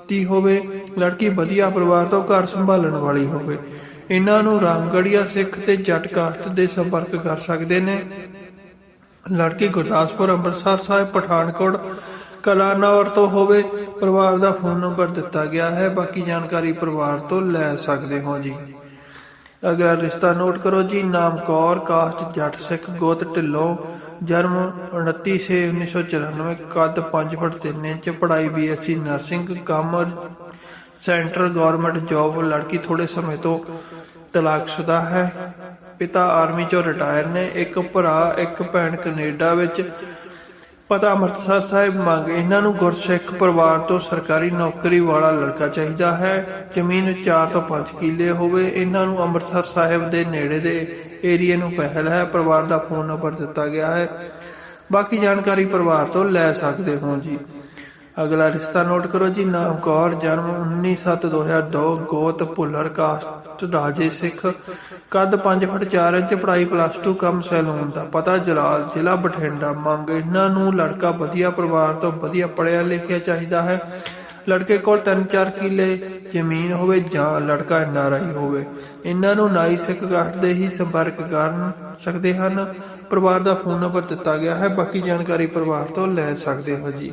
ਦੀ ਹੋਵੇ, ਲੜਕੀ ਵਧੀਆ ਪਰਿਵਾਰ ਤੋਂ ਘਰ ਸੰਭਾਲਣ ਵਾਲੀ ਹੋਵੇ। ਇਹਨਾਂ ਨੂੰ ਰਾਮਗੜੀਆ ਸਿੱਖ ਤੇ ਜੱਟ ਕਾਸਟ ਦੇ ਸੰਪਰਕ ਕਰ ਸਕਦੇ ਨੇ। ਲੜਕੀ ਗੁਰਦਾਸਪੁਰ ਅੰਮ੍ਰਿਤਸਰ ਸਾਹਿਬ, ਪਠਾਨਕੋਟ, ਕਲਾਨੌਰ ਤੋਂ ਹੋਵੇ, ਪਰਿਵਾਰ ਦਾ ਫੋਨ ਨੰਬਰ ਦਿੱਤਾ ਗਿਆ ਹੈ। ਬਾਕੀ ਜਾਣਕਾਰੀ ਪਰਿਵਾਰ ਤੋਂ ਲੈ ਸਕਦੇ ਹੋ ਜੀ। ਅਗਲਾ ਰਿਸ਼ਤਾ ਨੋਟ ਕਰੋ ਜੀ, ਨਾਮ ਕੌਰ ਕਾਸਟ ਜੱਟ ਸਿੱਖ, ਗੋਤ, ਢਿੱਲੋਂ, ਜਨਮ 29 ਛੇ 1994 ਕੱਦ 5 ਫੁੱਟ 3 ਇੰਚ, ਪੜ੍ਹਾਈ ਬੀਐਸਸੀ ਨਰਸਿੰਗ ਕਾਮਰ ਸੈਂਟਰਲ ਗਵਰਨਮੈਂਟ ਜੌਬ, ਲੜਕੀ ਥੋੜੇ ਸਮੇਂ ਤੋਂ ਤਲਾਕਸ਼ੁਦਾ ਹੈ। ਪਿਤਾ ਆਰਮੀ ਚੋਂ ਰਿਟਾਇਰ ਨੇ। ਇੱਕ ਭਰਾ, ਇੱਕ ਭੈਣ ਕੈਨੇਡਾ ਵਿੱਚ ਪਤਾ ਅੰਮ੍ਰਿਤਸਰ ਸਾਹਿਬ ਮੰਗ ਇਹਨਾਂ ਨੂੰ ਗੁਰਸਿੱਖ ਪਰਿਵਾਰ ਤੋਂ ਸਰਕਾਰੀ ਨੌਕਰੀ ਵਾਲਾ ਲੜਕਾ ਚਾਹੀਦਾ ਹੈ। ਜ਼ਮੀਨ 4 ਤੋਂ 5 ਕਿੱਲੇ ਹੋਵੇ, ਇਹਨਾਂ ਨੂੰ ਅੰਮ੍ਰਿਤਸਰ ਸਾਹਿਬ ਦੇ ਨੇੜੇ ਦੇ ਏਰੀਏ ਨੂੰ ਪਹਿਲ ਹੈ। ਪਰਿਵਾਰ ਦਾ ਫੋਨ ਨੰਬਰ ਦਿੱਤਾ ਗਿਆ ਹੈ। ਬਾਕੀ ਜਾਣਕਾਰੀ ਪਰਿਵਾਰ ਤੋਂ ਲੈ ਸਕਦੇ ਹੋ ਜੀ। ਅਗਲਾ ਰਿਸ਼ਤਾ ਨੋਟ ਕਰੋ ਜੀ, ਨਾਮ ਕੌਰ, ਜਨਮ 19/7/2002 ਗੋਤ ਭੁੱਲਰ, ਕਾਸਟ ਰਾਜੇ ਸਿੱਖ, ਕੱਦ 5 ਫੁੱਟ 4 ਇੰਚ, ਪੜ੍ਹਾਈ ਪਲੱਸ 2 ਕੰਮ ਸੈਲੂਨ ਦਾ ਪਤਾ, ਜਲਾਲ ਜ਼ਿਲ੍ਹਾ ਬਠਿੰਡਾ। ਮੰਗ, ਇਹਨਾਂ ਨੂੰ ਲੜਕਾ ਵਧੀਆ ਪਰਿਵਾਰ ਤੋਂ ਵਧੀਆ ਪੜ੍ਹਿਆ ਲਿਖਿਆ ਚਾਹੀਦਾ ਹੈ। ਲੜਕੇ ਕੋਲ 3-4 ਕਿੱਲੇ ਜ਼ਮੀਨ ਹੋਵੇ ਜਾਂ ਲੜਕਾ ਐਨਆਰਆਈ ਹੋਵੇ, ਇਹਨਾਂ ਨੂੰ ਨਾਈ ਸਿੱਖ ਕਾਸਟ ਦੇ ਹੀ ਸੰਪਰਕ ਕਰ ਸਕਦੇ ਹਨ। ਪਰਿਵਾਰ ਦਾ ਫੋਨ ਨੰਬਰ ਦਿੱਤਾ ਗਿਆ ਹੈ, ਬਾਕੀ ਜਾਣਕਾਰੀ ਪਰਿਵਾਰ ਤੋਂ ਲੈ ਸਕਦੇ ਹੋ ਜੀ।